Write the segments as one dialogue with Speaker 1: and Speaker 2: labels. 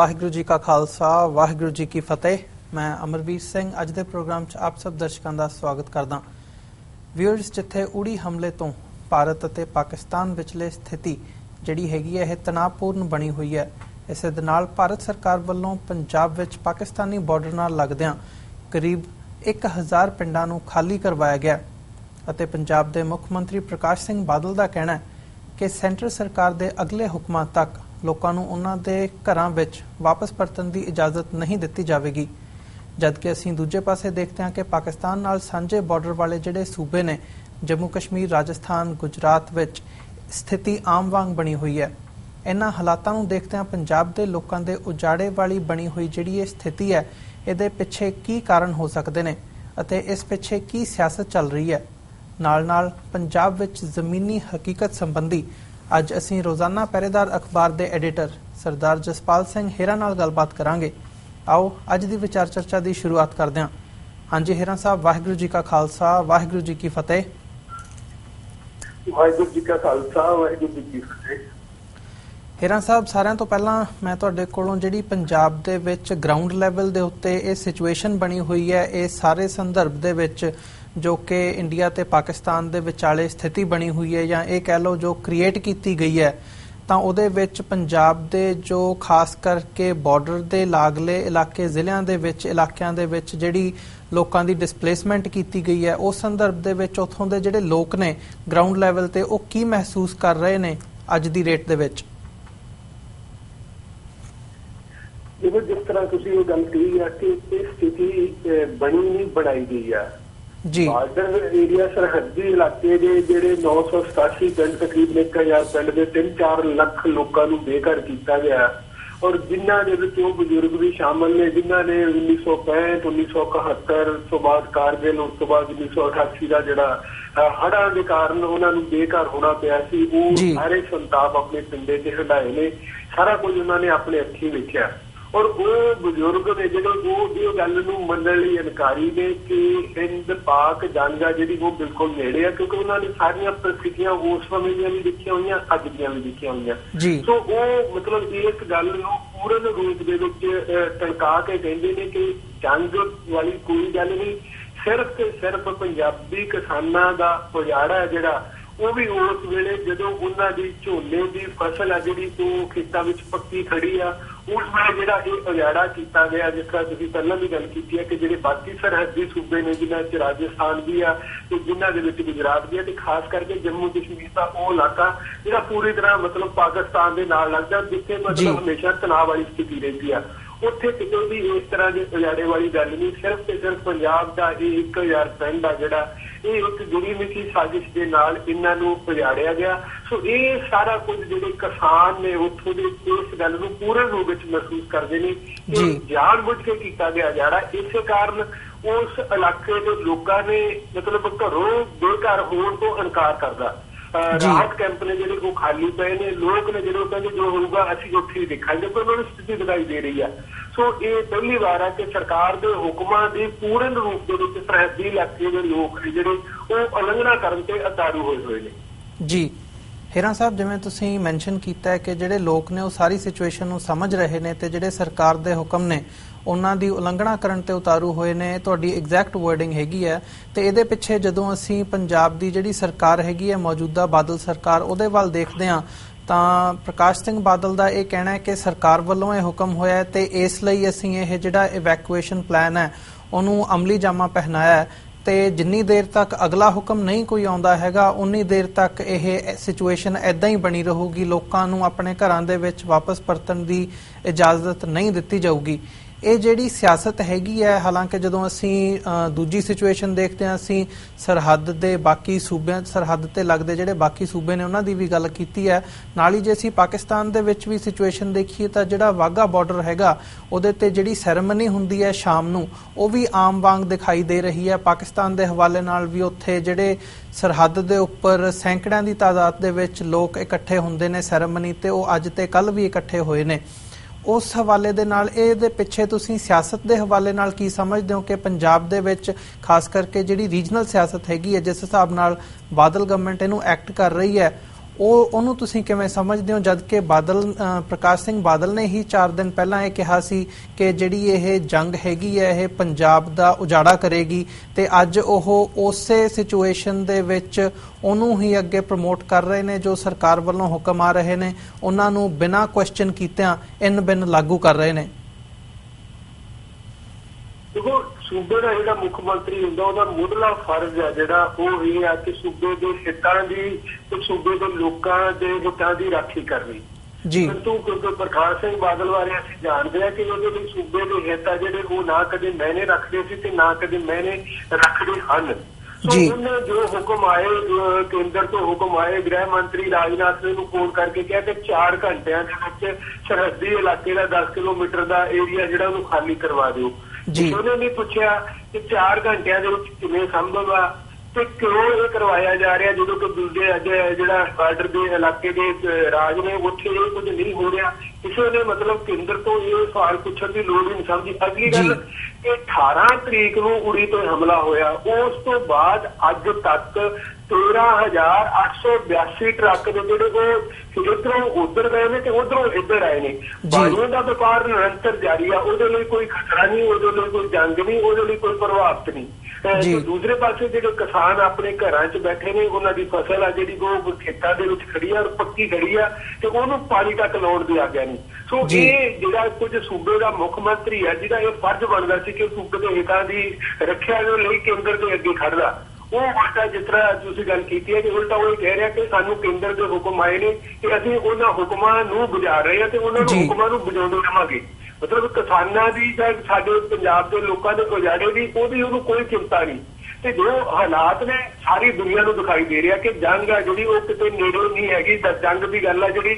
Speaker 1: ਵਾਹਿਗੁਰੂ ਜੀ ਕਾ ਖਾਲਸਾ, ਵਾਹਿਗੁਰੂ ਜੀ ਕੀ ਫਤਿਹ। ਮੈਂ ਅਮਰਵੀਰ ਸਿੰਘ, ਅੱਜ ਦੇ ਪ੍ਰੋਗਰਾਮ 'ਚ ਆਪ ਸਭ ਦਰਸ਼ਕਾਂ ਦਾ ਸਵਾਗਤ ਕਰਦਾ ਵਿਊਅਰਸ ਜਿੱਥੇ ਉੜੀ ਹਮਲੇ ਤੋਂ ਭਾਰਤ ਅਤੇ ਪਾਕਿਸਤਾਨ ਵਿਚਲੇ ਸਥਿਤੀ ਜਿਹੜੀ ਹੈਗੀ ਹੈ, ਇਹ ਤਣਾਅਪੂਰਨ ਬਣੀ ਹੋਈ ਹੈ। ਇਸੇ ਦੇ ਨਾਲ ਭਾਰਤ ਸਰਕਾਰ ਵੱਲੋਂ ਪੰਜਾਬ ਵਿੱਚ ਪਾਕਿਸਤਾਨੀ ਬਾਰਡਰ ਨਾਲ ਲੱਗਦਿਆਂ ਕਰੀਬ 1000 ਪਿੰਡਾਂ ਨੂੰ ਖਾਲੀ ਕਰਵਾਇਆ ਗਿਆ ਅਤੇ ਪੰਜਾਬ ਦੇ ਮੁੱਖ ਮੰਤਰੀ ਪ੍ਰਕਾਸ਼ ਸਿੰਘ ਬਾਦਲ ਦਾ ਕਹਿਣਾ ਹੈ ਕਿ ਸੈਂਟਰ ਸਰਕਾਰ ਦੇ ਅਗਲੇ ਹੁਕਮਾਂ ਤੱਕ ਲੋਕਾਂ ਨੂੰ ਉਹਨਾਂ ਦੇ ਘਰਾਂ ਵਿੱਚ ਵਾਪਸ ਪਰਤਣ ਦੀ ਇਜਾਜ਼ਤ ਨਹੀਂ ਦਿੱਤੀ ਜਾਵੇਗੀ। ਜਦਕਿ ਅਸੀਂ ਦੂਜੇ ਪਾਸੇ ਦੇਖਦੇ ਹਾਂ ਕਿ ਪਾਕਿਸਤਾਨ ਨਾਲ ਸਾਂਝੇ ਬਾਰਡਰ ਵਾਲੇ ਜਿਹੜੇ ਸੂਬੇ ਨੇ, ਜੰਮੂ ਕਸ਼ਮੀਰ, ਰਾਜਸਥਾਨ, ਗੁਜਰਾਤ ਵਿੱਚ ਸਥਿਤੀ ਆਮ ਵਾਂਗ ਬਣੀ ਹੋਈ ਹੈ। ਇਹਨਾਂ ਹਾਲਾਤਾਂ ਨੂੰ ਦੇਖਦਿਆਂ ਪੰਜਾਬ ਦੇ ਲੋਕਾਂ ਦੇ ਉਜਾੜੇ ਵਾਲੀ ਬਣੀ ਹੋਈ ਜਿਹੜੀ ਇਹ ਸਥਿਤੀ ਹੈ, ਇਹਦੇ ਪਿੱਛੇ ਕੀ ਕਾਰਨ ਹੋ ਸਕਦੇ ਨੇ ਅਤੇ ਇਸ ਪਿੱਛੇ ਕੀ ਸਿਆਸਤ ਚੱਲ ਰਹੀ ਹੈ। ਨਾਲ-ਨਾਲ ਪੰਜਾਬ ਵਿੱਚ ਜ਼ਮੀਨੀ ਹਕੀਕਤ ਸੰਬੰਧੀ ਅੱਜ ਅਸੀਂ ਰੋਜ਼ਾਨਾ ਪਹਿਰੇਦਾਰ ਅਖਬਾਰ ਦੇ ਐਡੀਟਰ ਸਰਦਾਰ ਜਸਪਾਲ ਸਿੰਘ ਹੇਰਾ ਨਾਲ ਗੱਲਬਾਤ ਕਰਾਂਗੇ। ਆਓ ਅੱਜ ਦੀ ਵਿਚਾਰ ਚਰਚਾ ਦੀ ਸ਼ੁਰੂਆਤ ਕਰਦੇ ਹਾਂ। ਹਾਂਜੀ ਹੇਰਾ ਸਾਹਿਬ ਵਾਹਿਗੁਰੂ ਜੀ ਕਾ ਖਾਲਸਾ ਵਾਹਿਗੁਰੂ ਜੀ ਕੀ ਫਤਿਹ।
Speaker 2: ਵਾਹਿਗੁਰੂ ਜੀ ਕਾ ਖਾਲਸਾ ਵਾਹਿਗੁਰੂ ਜੀ ਕੀ ਫਤਿਹ।
Speaker 1: ਹੇਰਾ ਸਾਹਿਬ ਸਾਰਿਆਂ ਤੋਂ ਪਹਿਲਾਂ ਮੈਂ ਤੁਹਾਡੇ ਕੋਲੋਂ ਜਿਹੜੀ ਪੰਜਾਬ ਦੇ ਵਿੱਚ ਗਰਾਊਂਡ ਲੈਵਲ ਦੇ ਉੱਤੇ ਇਹ ਸਿਚੁਏਸ਼ਨ ਬਣੀ ਹੋਈ ਹੈ ਇਹ ਸਾਰੇ ਸੰਦਰਭ ਦੇ ਵਿੱਚ ਜੋ ਕਿ ਇੰਡੀਆ ਤੇ ਪਾਕਿਸਤਾਨ ਦੇ ਵਿਚਾਲੇ ਸਥਿਤੀ ਬਣੀ ਹੋਈ ਹੈ ਜਾਂ ਇਹ ਕਹਿ ਲਓ ਜੋ ਕ੍ਰੀਏਟ ਕੀਤੀ ਗਈ ਹੈ, ਤਾਂ ਉਹਦੇ ਵਿੱਚ ਪੰਜਾਬ ਦੇ ਜੋ ਖਾਸ ਕਰਕੇ ਬਾਰਡਰ ਦੇ ਲਾਗਲੇ ਇਲਾਕੇ ਜ਼ਿਲ੍ਹਿਆਂ ਦੇ ਵਿੱਚ, ਇਲਾਕਿਆਂ ਦੇ ਵਿੱਚ ਜਿਹੜੀ ਲੋਕਾਂ ਦੀ ਡਿਸਪਲੇਸਮੈਂਟ ਕੀਤੀ ਗਈ ਹੈ, ਉਸ ਸੰਦਰਭ ਦੇ ਵਿੱਚ ਉਥੋਂ ਦੇ ਜਿਹੜੇ ਲੋਕ ਨੇ ਗਰਾਊਂਡ ਲੈਵਲ ਤੇ ਉਹ ਕੀ ਮਹਿਸੂਸ ਕਰ ਰਹੇ ਨੇ ਅੱਜ ਦੀ ਰੇਟ ਦੇ ਵਿੱਚ?
Speaker 2: ਇਹ ਜਿਸ ਤਰ੍ਹਾਂ ਤੁਸੀਂ ਉਹ ਗੱਲ ਕਹੀ ਆ ਕਿ ਇਹ ਸਥਿਤੀ ਬਣੀ ਨਹੀਂ, ਬਣਾਈ ਗਈ ਆ
Speaker 1: ਜੀ।
Speaker 2: ਬਾਰਡਰ ਏਰੀਆ ਸਰਹੱਦੀ ਇਲਾਕੇ ਦੇ ਜਿਹੜੇ 987 ਪਿੰਡ ਤਕਰੀਬਨ 1000 ਪਿੰਡ ਦੇ 3-4 ਲੱਖ ਲੋਕਾਂ ਨੂੰ ਬੇਘਰ ਕੀਤਾ ਗਿਆ ਔਰ ਜਿਨ੍ਹਾਂ ਦੇ ਵਿੱਚ ਉਹ ਬਜ਼ੁਰਗ ਵੀ ਸ਼ਾਮਲ ਨੇ ਜਿਨ੍ਹਾਂ ਨੇ 1965 1971 ਤੋਂ ਬਾਅਦ ਕਾਰਗਿਲ ਉਸ ਤੋਂ ਬਾਅਦ 1988 ਦਾ ਜਿਹੜਾ ਹੜ੍ਹਾਂ ਦੇ ਕਾਰਨ ਉਹਨਾਂ ਨੂੰ ਬੇਘਰ ਹੋਣਾ ਪਿਆ ਸੀ। ਉਹ ਸਾਰੇ ਸੰਤਾਪ ਆਪਣੇ ਪਿੰਡੇ ਤੇ ਹਟਾਏ ਨੇ। ਸਾਰਾ ਕੁਝ ਉਹਨਾਂ ਨੇ ਆਪਣੇ ਅੱਖੀਂ ਵੇਖਿਆ। ਔਰ ਉਹ ਬਜ਼ੁਰਗ ਨੇ ਜਿਹੜੇ ਉਹ ਇਹ ਗੱਲ ਨੂੰ ਮੰਨਣ ਲਈ ਇਨਕਾਰੀ ਨੇ ਕਿ ਹਿੰਦ ਪਾਕ ਜੰਗ ਜਿਹੜੀ ਉਹ ਬਿਲਕੁਲ ਨੇੜੇ ਆ ਕਿਉਂਕਿ ਉਹਨਾਂ ਨੇ ਸਾਰੀਆਂ ਪ੍ਰਸਥਿਤੀਆਂ ਉਸ ਸਮੇਂ ਦੀਆਂ ਵੀ ਦੇਖੀਆਂ ਹੋਈਆਂ ਅੱਜ ਦੀਆਂ ਵੀ ਦੇਖੀਆਂ ਹੋਈਆਂ। ਸੋ ਉਹ ਮਤਲਬ ਇਸ ਗੱਲ ਨੂੰ ਪੂਰਨ ਰੂਪ ਦੇ ਵਿੱਚ ਟਣਕਾ ਕੇ ਕਹਿੰਦੇ ਨੇ ਕਿ ਜੰਗ ਵਾਲੀ ਕੋਈ ਗੱਲ ਨਹੀਂ ਸਿਰਫ ਤੇ ਸਿਰਫ ਪੰਜਾਬੀ ਕਿਸਾਨਾਂ ਦਾ ਉਜਾੜਾ ਜਿਹੜਾ ਉਹ ਵੀ ਉਸ ਵੇਲੇ ਜਦੋਂ ਉਹਨਾਂ ਦੀ ਝੋਨੇ ਦੀ ਫਸਲ ਆ ਜਿਹੜੀ ਉਹ ਖੇਤਾਂ ਵਿੱਚ ਪੱਕੀ ਖੜੀ ਆ ਉਸ ਵੇਲੇ ਜਿਹੜਾ ਇਹ ਉਜਾੜਾ ਕੀਤਾ ਗਿਆ ਜਿਸ ਤਰ੍ਹਾਂ ਤੁਸੀਂ ਪਹਿਲਾਂ ਵੀ ਗੱਲ ਕੀਤੀ ਹੈ ਕਿ ਜਿਹੜੇ ਬਾਕੀ ਸਰਹੱਦੀ ਸੂਬੇ ਨੇ ਜਿਨ੍ਹਾਂ 'ਚ ਰਾਜਸਥਾਨ ਵੀ ਆ ਤੇ ਜਿਨ੍ਹਾਂ ਦੇ ਵਿੱਚ ਗੁਜਰਾਤ ਵੀ ਆ ਤੇ ਖਾਸ ਕਰਕੇ ਜੰਮੂ ਕਸ਼ਮੀਰ ਦਾ ਉਹ ਇਲਾਕਾ ਜਿਹੜਾ ਪੂਰੀ ਤਰ੍ਹਾਂ ਮਤਲਬ ਪਾਕਿਸਤਾਨ ਦੇ ਨਾਲ ਲੱਗਦਾ ਜਿੱਥੇ ਮਤਲਬ ਹਮੇਸ਼ਾ ਤਣਾਅ ਵਾਲੀ ਸਥਿਤੀ ਰਹਿੰਦੀ ਆ। ਉੱਥੇ ਕਿਤੇ ਵੀ ਇਸ ਤਰ੍ਹਾਂ ਦੇ ਉਜਾੜੇ ਵਾਲੀ ਗੱਲ ਨਹੀਂ ਸਿਰਫ ਤੇ ਸਿਰਫ ਪੰਜਾਬ ਦਾ ਇਹ 1000 ਪਿੰਡ ਆ ਜਿਹੜਾ ਇਹ ਇੱਕ ਜੁੜੀ ਮਿੱਠੀ ਸਾਜ਼ਿਸ਼ ਦੇ ਨਾਲ ਇਹਨਾਂ ਨੂੰ ਉਜਾੜਿਆ ਗਿਆ। ਸੋ ਇਹ ਸਾਰਾ ਕੁਝ ਜਿਹੜੇ ਕਿਸਾਨ ਨੇ ਉੱਥੋਂ ਦੇ ਇਸ ਗੱਲ ਨੂੰ ਪੂਰਨ ਰੂਪ ਵਿੱਚ ਮਹਿਸੂਸ ਕਰਦੇ ਨੇ ਕਿ ਜਾਣ ਬੁੱਝ ਕੇ ਕੀਤਾ ਗਿਆ ਜਿਹੜਾ ਇਸੇ ਕਾਰਨ ਉਸ ਇਲਾਕੇ ਦੇ ਲੋਕਾਂ ਨੇ ਮਤਲਬ ਘਰੋਂ ਬੇਘਰ ਹੋਣ ਤੋਂ ਇਨਕਾਰ ਕਰਦਾ। ਰਾਹਤ ਕੈਂਪ ਨੇ ਜਿਹੜੇ ਉਹ ਖਾਲੀ ਪਏ ਨੇ ਲੋਕ ਨੇ ਜਿਹੜੇ ਕਹਿੰਦੇ ਜੋ ਹੋਊਗਾ ਅਸੀਂ ਉੱਥੇ ਹੀ ਦੇਖਾਂਗੇ ਪਰ ਉਹਨਾਂ ਨੂੰ ਸਥਿਤੀ ਦਿਖਾਈ ਦੇ ਰਹੀ ਆ। ਸੋ ਇਹ ਪਹਿਲੀ ਵਾਰ ਹੈ ਕਿ ਸਰਕਾਰ ਦੇ ਹੁਕਮਾਂ ਦੀ ਪੂਰਨ ਰੂਪ ਦੇ ਵਿੱਚ ਸਰਹੱਦੀ ਇਲਾਕੇ ਦੇ ਲੋਕ ਜਿਹੜੇ ਉਹ ਉਲੰਘਣਾ ਕਰਨ ਤੇ ਅਤਾਰੂ ਹੋਏ ਹੋਏ ਨੇ।
Speaker 1: ਜੀ। ਹੀਰਾ ਸਾਹਿਬ, ਜਿਵੇਂ ਤੁਸੀਂ ਮੈਂਸ਼ਨ ਕੀਤਾ ਹੈ ਕਿ ਜਿਹੜੇ ਲੋਕ ਨੇ ਉਹ ਸਾਰੀ ਸਿਚੁਏਸ਼ਨ ਨੂੰ ਸਮਝ ਰਹੇ ਨੇ ਤੇ ਜਿਹੜੇ ਸਰਕਾਰ ਦੇ ਹੁਕਮ ਨੇ, ਉਹਨਾਂ ਦੀ ਉਲੰਘਣਾ ਕਰਨ ਤੇ ਉਤਾਰੂ ਹੋਏ ਨੇ। ਤੁਹਾਡੀ ਐਗਜ਼ੈਕਟ ਵਰਡਿੰਗ ਹੈਗੀ ਹੈ ਤੇ ਇਹਦੇ ਪਿੱਛੇ ਜਦੋਂ ਅਸੀਂ ਪੰਜਾਬ ਦੀ ਜਿਹੜੀ ਸਰਕਾਰ ਹੈਗੀ ਹੈ, ਮੌਜੂਦਾ ਬਾਦਲ ਸਰਕਾਰ, ਉਹਦੇ ਵੱਲ ਦੇਖਦੇ ਹਾਂ, ਤਾਂ ਪ੍ਰਕਾਸ਼ ਸਿੰਘ ਬਾਦਲ ਦਾ ਇਹ ਕਹਿਣਾ ਹੈ ਕਿ ਸਰਕਾਰ ਵੱਲੋਂ ਇਹ ਹੁਕਮ ਹੋਇਆ ਹੈ ਤੇ ਇਸ ਲਈ ਅਸੀਂ ਇਹ ਜਿਹੜਾ ਇਵੈਕੂਏਸ਼ਨ ਪਲਾਨ ਹੈ, ਉਹਨੂੰ ਅਮਲੀ ਜਾਮਾ ਪਹਿਨਾਇਆ ਹੈ। ਤੇ ਜਿੰਨੀ ਦੇਰ ਤੱਕ ਅਗਲਾ ਹੁਕਮ ਨਹੀਂ ਕੋਈ ਆਉਂਦਾ ਹੈਗਾ, ਉਨੀ ਦੇਰ ਤੱਕ ਇਹ ਸਿਚੁਏਸ਼ਨ ਐਦਾਂ ਹੀ ਬਣੀ ਰਹੂਗੀ, ਲੋਕਾਂ ਨੂੰ ਆਪਣੇ ਘਰਾਂ ਦੇ ਵਿੱਚ ਵਾਪਸ ਪਰਤਣ ਦੀ ਇਜਾਜ਼ਤ ਨਹੀਂ ਦਿੱਤੀ ਜਾਊਗੀ। ਇਹ ਜਿਹੜੀ ਸਿਆਸਤ ਹੈਗੀ ਹੈ, ਹਾਲਾਂਕਿ ਜਦੋਂ ਅਸੀਂ ਦੂਜੀ ਸਿਚੁਏਸ਼ਨ ਦੇਖਦੇ ਹਾਂ, ਅਸੀਂ ਸਰਹੱਦ ਦੇ ਬਾਕੀ ਸੂਬਿਆਂ, ਸਰਹੱਦ ਤੇ ਲੱਗਦੇ ਜਿਹੜੇ ਬਾਕੀ ਸੂਬੇ ਨੇ ਉਹਨਾਂ ਦੀ ਵੀ ਗੱਲ ਕੀਤੀ ਹੈ। ਨਾਲ ਹੀ ਜੇ ਅਸੀਂ ਪਾਕਿਸਤਾਨ ਦੇ ਵਿੱਚ ਵੀ ਸਿਚੁਏਸ਼ਨ ਦੇਖੀਏ ਤਾਂ ਜਿਹੜਾ ਵਾਗਾ ਬਾਰਡਰ ਹੈਗਾ, ਉਹਦੇ ਤੇ ਜਿਹੜੀ ਸੈਰੇਮਨੀ ਹੁੰਦੀ ਹੈ ਸ਼ਾਮ ਨੂੰ, ਉਹ ਵੀ ਆਮ ਵਾਂਗ ਦਿਖਾਈ ਦੇ ਰਹੀ ਹੈ। ਪਾਕਿਸਤਾਨ ਦੇ ਹਵਾਲੇ ਨਾਲ ਵੀ ਉੱਥੇ ਜਿਹੜੇ ਸਰਹੱਦ ਦੇ ਉੱਪਰ ਸੈਂਕੜਿਆਂ ਦੀ ਤਾਦਾਦ ਦੇ ਵਿੱਚ ਲੋਕ ਇਕੱਠੇ ਹੁੰਦੇ ਨੇ ਸੈਰੇਮਨੀ ਤੇ, ਉਹ ਅੱਜ ਤੇ ਕੱਲ ਵੀ ਇਕੱਠੇ ਹੋਏ ਨੇ। ਉਸ ਹਵਾਲੇ ਦੇ ਨਾਲ, ਇਹਦੇ ਪਿੱਛੇ ਤੁਸੀਂ ਸਿਆਸਤ ਦੇ ਹਵਾਲੇ ਨਾਲ ਕੀ ਸਮਝਦੇ ਹੋ ਕਿ ਪੰਜਾਬ ਦੇ ਵਿੱਚ, ਖਾਸ ਕਰਕੇ ਜਿਹੜੀ ਰੀਜਨਲ ਸਿਆਸਤ ਹੈਗੀ ਹੈ, ਜਿਸ ਹਿਸਾਬ ਨਾਲ ਬਾਦਲ ਗਵਰਨਮੈਂਟ ਇਹਨੂੰ ਐਕਟ ਕਰ ਰਹੀ ਹੈ ਉਹ ਉਹਨੂੰ ਤੁਸੀਂ ਕਿਵੇਂ ਸਮਝਦੇ ਹੋ? ਜਦ ਕਿ ਬਾਦਲ ਪ੍ਰਕਾਸ਼ ਸਿੰਘ ਬਾਦਲ ਨੇ ਹੀ 4 ਦਿਨ ਪਹਿਲਾਂ ਇਹ ਕਿਹਾ ਸੀ ਕਿ ਜਿਹੜੀ ਇਹ ਜੰਗ ਹੈਗੀ ਹੈ, ਇਹ ਪੰਜਾਬ ਦਾ ਉਜਾੜਾ ਕਰੇਗੀ ਤੇ ਅੱਜ ਉਹ ਉਸੇ ਸਿਚੁਏਸ਼ਨ ਦੇ ਵਿੱਚ ਉਹਨੂੰ ਹੀ ਅੱਗੇ ਪ੍ਰਮੋਟ ਕਰ ਰਹੇ ਨੇ, ਜੋ ਸਰਕਾਰ ਵੱਲੋਂ ਹੁਕਮ ਆ ਰਹੇ ਨੇ। ਉਹਨਾਂ ਨੂੰ ਬਿਨਾਂ ਕੁਐਸਚਨ ਕੀਤਿਆਂ ਇਨ ਬਿਨ ਲਾਗੂ ਕਰ ਰਹੇ ਨੇ।
Speaker 2: ਦੇਖੋ ਸੂਬੇ ਦਾ ਜਿਹੜਾ ਮੁੱਖ ਮੰਤਰੀ ਹੁੰਦਾ ਉਹਦਾ ਮੁੱਢਲਾ ਫਰਜ਼ ਹੈ ਜਿਹੜਾ ਉਹ ਇਹ ਹੈ ਕਿ ਸੂਬੇ ਦੇ ਹਿੱਤਾਂ ਦੀ ਤੇ ਸੂਬੇ ਦੇ ਲੋਕਾਂ ਦੇ ਹਿੱਤਾਂ ਦੀ ਰਾਖੀ ਕਰਨੀ
Speaker 1: ਜੀ
Speaker 2: ਪਰੰਤੂ ਕਿਉਂਕਿ ਪ੍ਰਕਾਸ਼ ਸਿੰਘ ਬਾਦਲ ਬਾਰੇ ਅਸੀਂ ਜਾਣਦੇ ਹਾਂ ਕਿ ਉਹਦੇ ਲਈ ਸੂਬੇ ਦੇ ਹਿੱਤ ਆ ਜਿਹੜੇ ਉਹ ਨਾ ਕਦੇ ਮੈਨੇ ਰੱਖਦੇ ਸੀ ਤੇ ਨਾ ਕਦੇ ਮੈਨੇ ਰੱਖਦੇ ਹਨ
Speaker 1: ਜੀ।
Speaker 2: ਉਹਨੇ ਜੋ ਹੁਕਮ ਆਏ ਕੇਂਦਰ ਤੋਂ ਹੁਕਮ ਆਏ ਗ੍ਰਹਿ ਮੰਤਰੀ ਰਾਜਨਾਥ ਸਿੰਘ ਨੂੰ ਫੋਨ ਕਰਕੇ ਕਿਹਾ ਕਿ 4 ਘੰਟਿਆਂ ਦੇ ਵਿੱਚ ਸਰਹੱਦੀ ਇਲਾਕੇ ਦਾ 10 ਕਿਲੋਮੀਟਰ ਦਾ ਏਰੀਆ ਜਿਹੜਾ ਉਹਨੂੰ ਖਾਲੀ ਕਰਵਾ ਦਿਓ। ਉਹਨੇ ਨਹੀਂ ਪੁੱਛਿਆ ਕਿ 4 ਘੰਟਿਆਂ ਦੇ ਵਿੱਚ ਕਿਵੇਂ ਸੰਭਵ ਆ ਤੇ ਕਿਉਂ ਇਹ ਕਰਵਾਇਆ ਜਾ ਰਿਹਾ ਜਦੋਂ ਕਿ ਦੂਜੇ ਅੱਜ ਜਿਹੜਾ ਬਾਰਡਰ ਦੇ ਇਲਾਕੇ ਦੇ ਰਾਜ ਨੇ ਉੱਥੇ ਇਹ ਕੁਝ ਨਹੀਂ ਹੋ ਰਿਹਾ। ਕਿਸੇ ਨੇ ਮਤਲਬ ਕੇਂਦਰ ਤੋਂ ਇਹ ਸਵਾਲ ਪੁੱਛਣ ਦੀ ਲੋੜ ਨਹੀਂ ਸਮਝੀ। ਅਗਲੀ ਗੱਲ। ਕਿ 18 ਤਰੀਕ ਨੂੰ ਉੜੀ ਤੋਂ ਹਮਲਾ ਹੋਇਆ ਉਸ ਤੋਂ ਬਾਅਦ ਅੱਜ ਤੱਕ 13882 ਟਰੱਕ ਨੇ ਜਿਹੜੇ ਉਹ ਇਧਰੋਂ ਉਧਰ ਗਏ ਨੇ ਤੇ ਉਧਰੋਂ ਇੱਧਰ ਆਏ ਨੇ। ਬਾਣੀਆਂ ਦਾ ਵਪਾਰ ਨਿਰੰਤਰ ਜਾਰੀ ਆ ਉਹਦੇ ਲਈ ਕੋਈ ਖਤਰਾ ਨਹੀਂ ਉਹਦੇ ਲਈ ਕੋਈ ਜੰਗ ਨਹੀਂ ਉਹਦੇ ਲਈ ਕੋਈ ਪ੍ਰਭਾਵਿਤ ਨਹੀਂ। ਦੂਸਰੇ ਪਾਸੇ ਜਿਹੜੇ ਕਿਸਾਨ ਆਪਣੇ ਘਰਾਂ 'ਚ ਬੈਠੇ ਨੇ ਉਹਨਾਂ ਦੀ ਫਸਲ ਆ ਜਿਹੜੀ ਉਹ ਖੇਤਾਂ ਦੇ ਵਿੱਚ ਖੜੀ ਆ ਔਰ ਪੱਕੀ ਖੜੀ ਆ ਤੇ ਉਹਨੂੰ ਪਾਣੀ ਤੱਕ ਲਾਉਣ ਦੀ ਆਗਿਆ ਨਹੀਂ ਸੋ। ਇਹ ਜਿਹੜਾ ਕੁਝ ਸੂਬੇ ਦਾ ਮੁੱਖ ਮੰਤਰੀ ਹੈ ਜਿਹਦਾ ਇਹ ਫਰਜ਼ ਬਣਦਾ ਸੀ ਕਿ ਸੂਬੇ ਦੇ ਹਿੱਤਾਂ ਦੀ ਰੱਖਿਆ ਦੇ ਲਈ ਕੇਂਦਰ ਦੇ ਅੱਗੇ ਖੜਦਾ ਉਹ ਉਲਟਾ ਜਿਸ ਤਰ੍ਹਾਂ ਤੁਸੀਂ ਗੱਲ ਕੀਤੀ ਹੈ ਕਿ ਉਲਟਾ ਉਹ ਕਹਿ ਰਿਹਾ ਕਿ ਸਾਨੂੰ ਕੇਂਦਰ ਦੇ ਹੁਕਮ ਆਏ ਨੇ ਕਿ ਅਸੀਂ ਉਹਨਾਂ ਹੁਕਮਾਂ ਨੂੰ ਗੁਜ਼ਾਰ ਰਹੇ ਹਾਂ ਤੇ ਉਹਨਾਂ ਨੂੰ। ਹੁਕਮਾਂ ਨੂੰ ਬਜਾਉਂਦੇ ਰਵਾਂਗੇ ਮਤਲਬ ਕਿਸਾਨਾਂ ਦੀ ਜਾਂ ਸਾਡੇ ਪੰਜਾਬ ਦੇ ਲੋਕਾਂ ਦੇ ਉਜਾੜੇ ਦੀ ਉਹਦੀ ਉਹਨੂੰ ਕੋਈ ਚਿੰਤਾ ਨਹੀਂ ਤੇ ਜੋ ਹਾਲਾਤ ਨੇ ਸਾਰੀ ਦੁਨੀਆ ਨੂੰ ਦਿਖਾਈ ਦੇ ਰਿਹਾ ਕਿ ਜੰਗ ਆ ਜਿਹੜੀ ਉਹ ਕਿਤੇ ਨੇੜੇ ਨਹੀਂ ਹੈਗੀ ਤਾਂ ਜੰਗ ਦੀ ਗੱਲ ਆ ਜਿਹੜੀ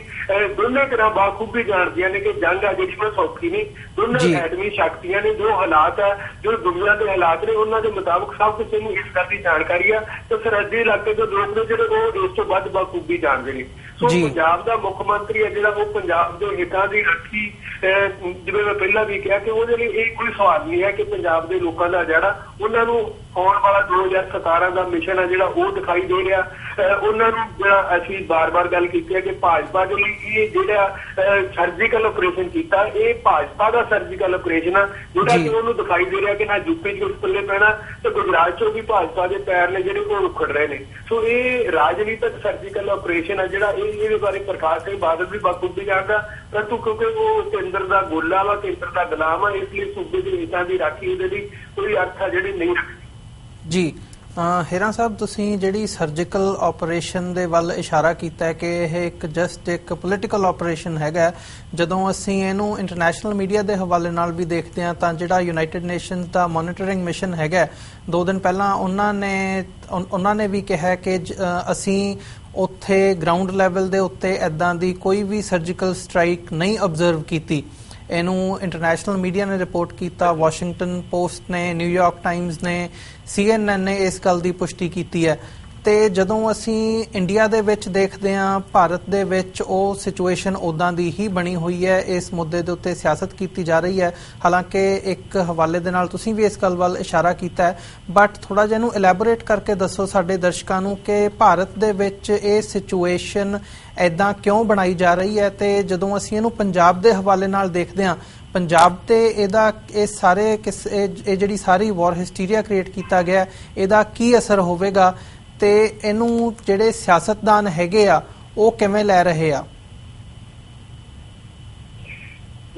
Speaker 2: ਦੋਨੇ ਤਰ੍ਹਾਂ ਬਾਖੂਬੀ ਜਾਣਦੀਆਂ ਨੇ ਕਿ ਜੰਗ ਆ ਜਿਹੜੀ ਉਹ ਸੌਖੀ ਨਹੀਂ। ਦੋਨੇ ਐਟਮੀ ਸ਼ਕਤੀਆਂ ਨੇ ਜੋ ਹਾਲਾਤ ਆ ਜੋ ਦੁਨੀਆ ਦੇ ਹਾਲਾਤ ਨੇ ਉਹਨਾਂ ਦੇ ਮੁਤਾਬਕ ਸਭ ਕਿਸੇ ਨੂੰ ਇਸ ਗੱਲ ਦੀ ਜਾਣਕਾਰੀ ਆ ਤੇ ਸਰਹੱਦੀ ਇਲਾਕੇ ਦੇ ਲੋਕ ਨੇ ਜਿਹੜੇ ਉਹ ਇਸ ਤੋਂ ਵੱਧ ਬਾਖੂਬੀ ਜਾਣਦੇ ਨੇ ਸੋ। ਪੰਜਾਬ ਦਾ ਮੁੱਖ ਮੰਤਰੀ ਹੈ ਜਿਹੜਾ ਉਹ ਪੰਜਾਬ ਦੇ ਹਿੱਤਾਂ ਦੀ ਰੱਖੀ ਜਿਵੇਂ ਮੈਂ ਪਹਿਲਾਂ ਵੀ ਕਿਹਾ ਕਿ ਉਹਦੇ ਲਈ ਇਹ ਕੋਈ ਸਵਾਲ ਨਹੀਂ ਹੈ ਕਿ ਪੰਜਾਬ ਦੇ ਲੋਕਾਂ ਦਾ ਜਿਹੜਾ ਉਹਨਾਂ ਨੂੰ ਆਉਣ ਵਾਲਾ 2017 ਦਾ ਮਿਸ਼ਨ ਹੈ ਜਿਹੜਾ ਉਹ ਦਿਖਾਈ ਦੇ ਰਿਹਾ ਉਹਨਾਂ ਨੂੰ ਜਿਹੜਾ ਅਸੀਂ ਬਾਰ-ਬਾਰ ਗੱਲ ਕੀਤੀ ਹੈ ਕਿ ਭਾਜਪਾ ਦੇ ਲਈ ਇਹ ਜਿਹੜਾ ਸਰਜੀਕਲ ਆਪਰੇਸ਼ਨ ਕੀਤਾ ਇਹ ਭਾਜਪਾ ਦਾ ਸਰਜੀਕਲ ਆਪਰੇਸ਼ਨ ਆ ਜਿਹੜਾ। ਕਿ ਉਹਨੂੰ ਦਿਖਾਈ ਦੇ ਰਿਹਾ ਕਿ ਨਾ ਯੂਪੀ 'ਚ ਪੱਲੇ ਪੈਣਾ ਤੇ ਗੁਜਰਾਤ 'ਚੋਂ ਵੀ ਭਾਜਪਾ ਦੇ ਪੈਰ ਨੇ ਜਿਹੜੇ ਉਹ ਉਖੜ ਰਹੇ ਨੇ ਸੋ ਇਹ ਰਾਜਨੀਤਿਕ ਸਰਜੀਕਲ ਆਪਰੇਸ਼ਨ ਆ ਜਿਹੜਾ ਇਹ ਇਹਦੇ ਬਾਰੇ ਪ੍ਰਕਾਸ਼ ਸਿੰਘ ਬਾਦਲ ਵੀ ਬਖੂਬੀ ਜਾਣਦਾ ਪਰੰਤੂ ਕਿਉਂਕਿ ਉਹ ਕੇਂਦਰ ਦਾ ਗੋਲਾ ਵਾ ਕੇਂਦਰ ਦਾ ਗੁਲਾਮ ਆ ਇਸ ਲਈ ਸੂਬੇ ਦੇ ਹਿੱਤਾਂ ਦੀ ਰਾਖੀ ਉਹਦੇ ਲਈ ਕੋਈ ਅਰਥ ਆ ਜਿਹੜੀ ਨਹੀਂ
Speaker 1: ਜੀ ਹੇਰਾ ਸਾਹਿਬ, ਤੁਸੀਂ ਜਿਹੜੀ ਸਰਜੀਕਲ ਆਪਰੇਸ਼ਨ ਦੇ ਵੱਲ ਇਸ਼ਾਰਾ ਕੀਤਾ ਹੈ ਕਿ ਇਹ ਇੱਕ ਜਸਟ ਇੱਕ ਪੋਲੀਟੀਕਲ ਆਪਰੇਸ਼ਨ ਹੈਗਾ ਜਦੋਂ ਅਸੀਂ ਇਹਨੂੰ ਇੰਟਰਨੈਸ਼ਨਲ ਮੀਡੀਆ ਦੇ ਹਵਾਲੇ ਨਾਲ ਵੀ ਦੇਖਦੇ ਹਾਂ, ਤਾਂ ਜਿਹੜਾ ਯੂਨਾਈਟਿਡ ਨੇਸ਼ਨਸ ਦਾ ਮੋਨੀਟਰਿੰਗ ਮਿਸ਼ਨ ਹੈਗਾ ਦੋ ਦਿਨ ਪਹਿਲਾਂ ਉਹਨਾਂ ਨੇ ਉਹਨਾਂ ਨੇ ਵੀ ਕਿਹਾ ਕਿ ਜ- ਅਸੀਂ ਉੱਥੇ ਗਰਾਊਂਡ ਲੈਵਲ ਦੇ ਉੱਤੇ ਐਦਾਂ ਦੀ ਕੋਈ ਵੀ ਸਰਜੀਕਲ ਸਟ੍ਰਾਈਕ ਨਹੀਂ ਆਬਜ਼ਰਵ ਕੀਤੀ। ਇਹਨੂੰ ਇੰਟਰਨੈਸ਼ਨਲ ਮੀਡੀਆ ਨੇ ਰਿਪੋਰਟ ਕੀਤਾ ਵਾਸ਼ਿੰਗਟਨ ਪੋਸਟ ਨੇ ਨਿਊਯਾਰਕ ਟਾਈਮਜ਼ ਨੇ CNN ਨੇ ਇਸ ਗੱਲ ਦੀ ਪੁਸ਼ਟੀ ਕੀਤੀ ਹੈ। ਤੇ ਜਦੋਂ ਅਸੀਂ ਇੰਡੀਆ ਦੇ ਵਿੱਚ ਦੇਖਦੇ ਹਾਂ, ਭਾਰਤ ਦੇ ਵਿੱਚ ਉਹ ਸਿਚੁਏਸ਼ਨ ਉਦਾਂ ਦੀ ਹੀ ਬਣੀ ਹੋਈ ਹੈ, ਇਸ ਮੁੱਦੇ ਦੇ ਉੱਤੇ ਸਿਆਸਤ ਕੀਤੀ ਜਾ ਰਹੀ ਹੈ। ਹਾਲਾਂਕਿ ਇੱਕ ਹਵਾਲੇ ਦੇ ਨਾਲ ਤੁਸੀਂ ਵੀ ਇਸ ਗੱਲ ਵੱਲ ਇਸ਼ਾਰਾ ਕੀਤਾ ਹੈ। ਬਟ ਥੋੜਾ ਜਿਹਾ ਇਹਨੂੰ ਇਲੈਬੋਰੇਟ ਕਰਕੇ ਦੱਸੋ ਸਾਡੇ ਦਰਸ਼ਕਾਂ ਨੂੰ ਕਿ ਭਾਰਤ ਦੇ ਵਿੱਚ ਇਹ ਸਿਚੁਏਸ਼ਨ ਐਦਾਂ ਕਿਉਂ ਬਣਾਈ ਜਾ ਰਹੀ ਹੈ ਤੇ ਜਦੋਂ ਅਸੀਂ ਇਹਨੂੰ ਪੰਜਾਬ ਦੇ ਹਵਾਲੇ ਨਾਲ ਦੇਖਦੇ ਹਾਂ, ਪੰਜਾਬ ਤੇ ਇਹਦਾ ਇਹ ਸਾਰੇ ਕਿਸ ਇਹ ਜਿਹੜੀ ਸਾਰੀ ਵਾਰ ਹਿਸਟੀਰੀਆ ਕ੍ਰੀਏਟ ਕੀਤਾ ਗਿਆ, ਇਹਦਾ ਕੀ ਅਸਰ ਹੋਵੇਗਾ? ਤੇ ਇਹਨੂੰ ਜਿਹੜੇ ਸਿਆਸਤਦਾਨ ਹੈਗੇ ਆ, ਉਹ ਕਿਵੇਂ ਲੈ ਰਹੇ ਆ?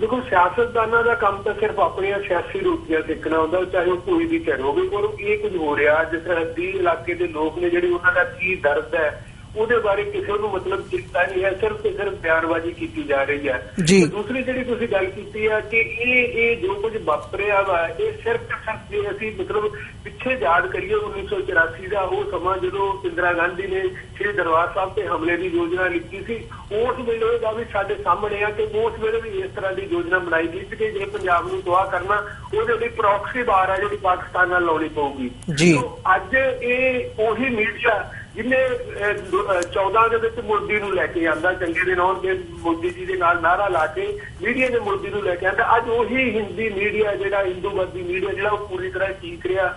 Speaker 2: ਦੇਖੋ, ਸਿਆਸਤਦਾਨਾਂ ਦਾ ਕੰਮ ਤਾਂ ਸਿਰਫ ਆਪਣੀਆਂ ਸਿਆਸੀ ਰੂਪੀਆਂ ਦੇਖਣਾ ਹੁੰਦਾ, ਚਾਹੇ ਉਹ ਕੋਈ ਵੀ ਧਿਰ ਹੋਵੇ, ਪਰ ਇਹ ਕੁਝ ਹੋ ਰਿਹਾ, ਜਿਸ ਸਰਹੱਦੀ ਇਲਾਕੇ ਦੇ ਲੋਕ ਨੇ ਜਿਹੜੇ ਉਹਨਾਂ ਦਾ ਕੀ ਦਰਦ ਹੈ ਉਹਦੇ ਬਾਰੇ ਕਿਸੇ ਨੂੰ ਮਤਲਬ ਚਿੰਤਾ ਨਹੀਂ ਹੈ ਸਿਰਫ ਤੇ ਸਿਰਫ ਬਿਆਨਬਾਜ਼ੀ ਕੀਤੀ ਜਾ ਰਹੀ ਹੈ। ਤੇ ਦੂਸਰੀ ਜਿਹੜੀ ਤੁਸੀਂ ਗੱਲ ਕੀਤੀ ਹੈ ਕਿ ਇਹ ਇਹ ਜੋ ਕੁਝ ਵਾਪਰਿਆ ਵਾ ਇਹ ਸਿਰਫ ਸਿਰਫ ਜੇ ਅਸੀਂ ਮਤਲਬ ਪਿੱਛੇ ਯਾਦ ਕਰੀਏ 1984 ਦਾ ਉਹ ਸਮਾਂ ਜਦੋਂ ਇੰਦਰਾ ਗਾਂਧੀ ਨੇ ਸ੍ਰੀ ਦਰਬਾਰ ਸਾਹਿਬ ਤੇ ਹਮਲੇ ਦੀ ਯੋਜਨਾ ਲਿਖੀ ਸੀ ਉਸ ਵੇਲੇ ਦਾ ਵੀ ਸਾਡੇ ਸਾਹਮਣੇ ਆ ਕਿ ਉਸ ਵੇਲੇ ਵੀ ਇਸ ਤਰ੍ਹਾਂ ਦੀ ਯੋਜਨਾ ਬਣਾਈ ਗਈ ਸੀ ਕਿ ਜੇ ਪੰਜਾਬ ਨੂੰ ਦੁਆ ਕਰਨਾ ਉਹਦੇ ਲਈ ਪ੍ਰੌਕਸੀ ਬਾਰ ਆ ਜਿਹੜੀ ਪਾਕਿਸਤਾਨ ਨਾਲ ਲਾਉਣੀ ਪਊਗੀ
Speaker 1: ਜੀ।
Speaker 2: ਅੱਜ ਇਹ ਉਹੀ ਮੀਡੀਆ ਜਿਹਨੇ ਅਹ, 14 ਦੇ ਵਿੱਚ ਮੋਦੀ ਨੂੰ ਲੈ ਕੇ ਆਂਦਾ ਚੰਗੇ ਦਿਨ ਆਉਣਗੇ ਮੋਦੀ ਜੀ ਦੇ ਨਾਲ ਨਾਰਾ ਲਾ ਕੇ ਮੀਡੀਆ ਨੇ ਮੋਦੀ ਨੂੰ ਲੈ ਕੇ ਆਂਦਾ ਅੱਜ ਉਹੀ ਹਿੰਦੀ ਮੀਡੀਆ ਜਿਹੜਾ ਹਿੰਦੂਵਾਦੀ ਮੀਡੀਆ ਜਿਹੜਾ ਉਹ ਪੂਰੀ ਤਰ੍ਹਾਂ ਚੀਕ ਰਿਹਾ।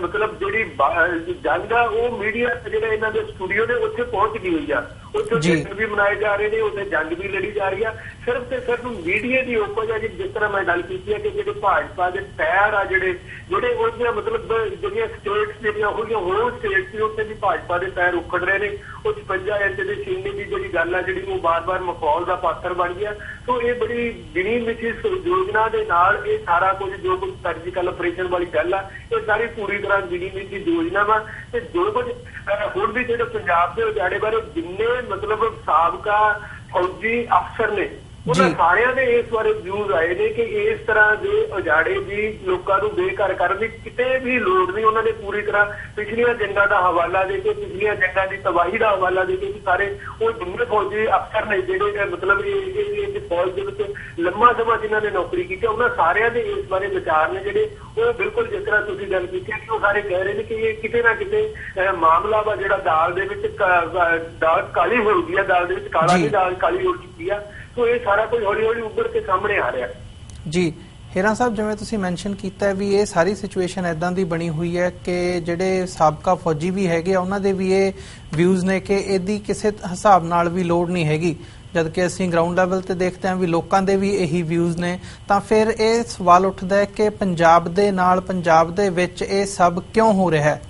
Speaker 2: ਮਤਲਬ ਜਿਹੜੀ ਜੰਗ ਆ ਉਹ ਮੀਡੀਆ ਜਿਹੜੇ ਇਹਨਾਂ ਦੇ ਸਟੂਡੀਓ ਨੇ ਉੱਥੇ ਪਹੁੰਚ ਗਈ ਹੋਈ ਆ। ਉੱਥੇ
Speaker 1: ਜੀ।
Speaker 2: ਜਸ਼ਨ ਵੀ ਮਨਾਏ ਜਾ ਰਹੇ ਨੇ ਉੱਥੇ ਜੰਗ ਵੀ ਲੜੀ ਜਾ ਰਹੀ ਆ। ਸਿਰਫ ਤੇ ਸਿਰਫ ਮੀਡੀਆ ਦੀ ਉਪਜ ਆ ਜਿਸ ਤਰ੍ਹਾਂ ਮੈਂ ਗੱਲ ਕੀਤੀ ਹੈ ਕਿ ਜਿਹੜੇ ਭਾਜਪਾ ਦੇ ਪੈਰ ਆ ਜਿਹੜੇ ਜਿਹੜੇ ਉਹਦੀਆਂ ਮਤਲਬ ਜਿਹੜੀਆਂ ਸਟੇਟਸ ਜਿਹੜੀਆਂ ਹੋਈਆਂ ਹੋਰ ਸਟੇਟਸ ਸੀ ਉੱਥੇ ਵੀ ਭਾਜਪਾ ਦੇ ਪੈਰ ਉਖੜ ਰਹੇ ਨੇ। ਉਹ 56 ਇੰਚ ਦੇ ਸੀਨੇ ਦੀ ਜਿਹੜੀ ਗੱਲ ਆ ਜਿਹੜੀ ਉਹ ਬਾਰ-ਬਾਰ ਮਖੌਲ ਦਾ ਪਾਤਰ ਬਣ ਗਿਆ ਸੋ ਇਹ ਬੜੀ ਗਿਣੀ ਮਿੱਥੀ ਯੋਜਨਾ ਦੇ ਨਾਲ ਇਹ ਸਾਰਾ ਕੁਝ ਜੋ ਕੁਝ ਸਰਜੀਕਲ ਆਪਰੇਸ਼ਨ ਵਾਲੀ ਗੱਲ ਆ ਇਹ ਸਾਰੀ ਪੂਰੀ ਤਰ੍ਹਾਂ ਗਿਣੀ ਮਿੱਥੀ ਯੋਜਨਾ ਵਾ ਤੇ ਜੋ ਕੁਝ ਹੁਣ ਵੀ ਜਿਹੜੇ ਪੰਜਾਬ ਦੇ ਉਜਾੜੇ ਬਾਰੇ ਜਿੰਨੇ ਮਤਲਬ ਸਾਬਕਾ ਫੌਜੀ ਅਫਸਰ ਨੇ। ਉਹਨਾਂ। ਸਾਰਿਆਂ ਦੇ ਇਸ ਬਾਰੇ ਵਿਊਜ਼ ਆਏ ਨੇ ਕਿ ਇਸ ਤਰ੍ਹਾਂ ਦੇ ਉਜਾੜੇ ਦੀ ਲੋਕਾਂ ਨੂੰ ਬੇਘਰ ਕਰਨ ਦੀ ਕਿਤੇ ਵੀ ਲੋੜ ਨਹੀਂ ਉਹਨਾਂ ਨੇ ਪੂਰੀ ਤਰ੍ਹਾਂ ਪਿਛਲੀਆਂ ਜੰਗਾਂ ਦਾ ਹਵਾਲਾ ਦੇ ਕੇ ਪਿਛਲੀਆਂ ਜੰਗਾਂ ਦੀ ਤਬਾਹੀ ਦਾ ਹਵਾਲਾ ਦੇ ਕੇ ਵੀ ਸਾਰੇ ਉਹ ਜਿੰਨੇ ਫੌਜੀ ਅਫਸਰ ਨੇ ਜਿਹੜੇ ਮਤਲਬ ਇਹ ਫੌਜ ਦੇ ਵਿੱਚ ਲੰਮਾ ਸਮਾਂ ਜਿਨ੍ਹਾਂ ਨੇ ਨੌਕਰੀ ਕੀਤੀ ਉਹਨਾਂ ਸਾਰਿਆਂ ਦੇ ਇਸ ਬਾਰੇ ਵਿਚਾਰ ਨੇ ਜਿਹੜੇ ਉਹ ਬਿਲਕੁਲ ਜਿਸ ਤਰ੍ਹਾਂ ਤੁਸੀਂ ਗੱਲ ਕੀਤੀ ਹੈ ਕਿ ਉਹ ਸਾਰੇ ਕਹਿ ਰਹੇ ਨੇ ਕਿ ਇਹ ਕਿਤੇ ਨਾ ਕਿਤੇ ਮਾਮਲਾ ਵਾ ਜਿਹੜਾ ਦਾਲ ਦੇ ਵਿੱਚ ਦਾਲ ਕਾਲੀ ਹੋ ਗਈ ਆ ਦਾਲ ਦੇ ਵਿੱਚ ਕਾਲਾ। ਦੀ ਦਾਲ ਕਾਲੀ ਹੋ ਚੁੱਕੀ ਆ ਸੋ ਇਹ ਸਾਰਾ ਕੁਝ ਹੌਲੀ ਹੌਲੀ ਉੱਭਰ ਕੇ ਸਾਹਮਣੇ ਆ ਰਿਹਾ।
Speaker 1: ਜੀ, ਹੀਰਾ ਸਾਹਿਬ, ਜਿਵੇਂ ਤੁਸੀਂ ਮੈਂਸ਼ਨ ਕੀਤਾ ਵੀ ਇਹ ਸਾਰੀ ਸਿਚੁਏਸ਼ਨ ਐਦਾਂ ਦੀ ਬਣੀ ਹੋਈ ਹੈ ਕਿ ਜਿਹੜੇ ਸਾਬਕਾ ਫੌਜੀ ਵੀ ਹੈਗੇ ਆ, ਉਹਨਾਂ ਦੇ ਵੀ ਇਹ ਵਿਊਜ਼ ਨੇ ਕਿ ਇਹਦੀ ਕਿਸੇ ਹਿਸਾਬ ਨਾਲ ਵੀ ਲੋੜ ਨਹੀਂ ਹੈਗੀ। ਜਦ ਕਿ ਅਸੀਂ ਗਰਾਊਂਡ ਲੈਵਲ ਤੇ ਦੇਖਦੇ ਹਾਂ ਵੀ ਲੋਕਾਂ ਦੇ ਵੀ ਇਹੀ ਵਿਊਜ਼ ਨੇ, ਤਾਂ ਫਿਰ ਇਹ ਸਵਾਲ ਉੱਠਦਾ ਹੈ ਕਿ ਪੰਜਾਬ ਦੇ ਨਾਲ ਪੰਜਾਬ ਦੇ ਵਿੱਚ ਇਹ ਸਭ ਕਿਉਂ ਹੋ ਰਿਹਾ ਹੈ?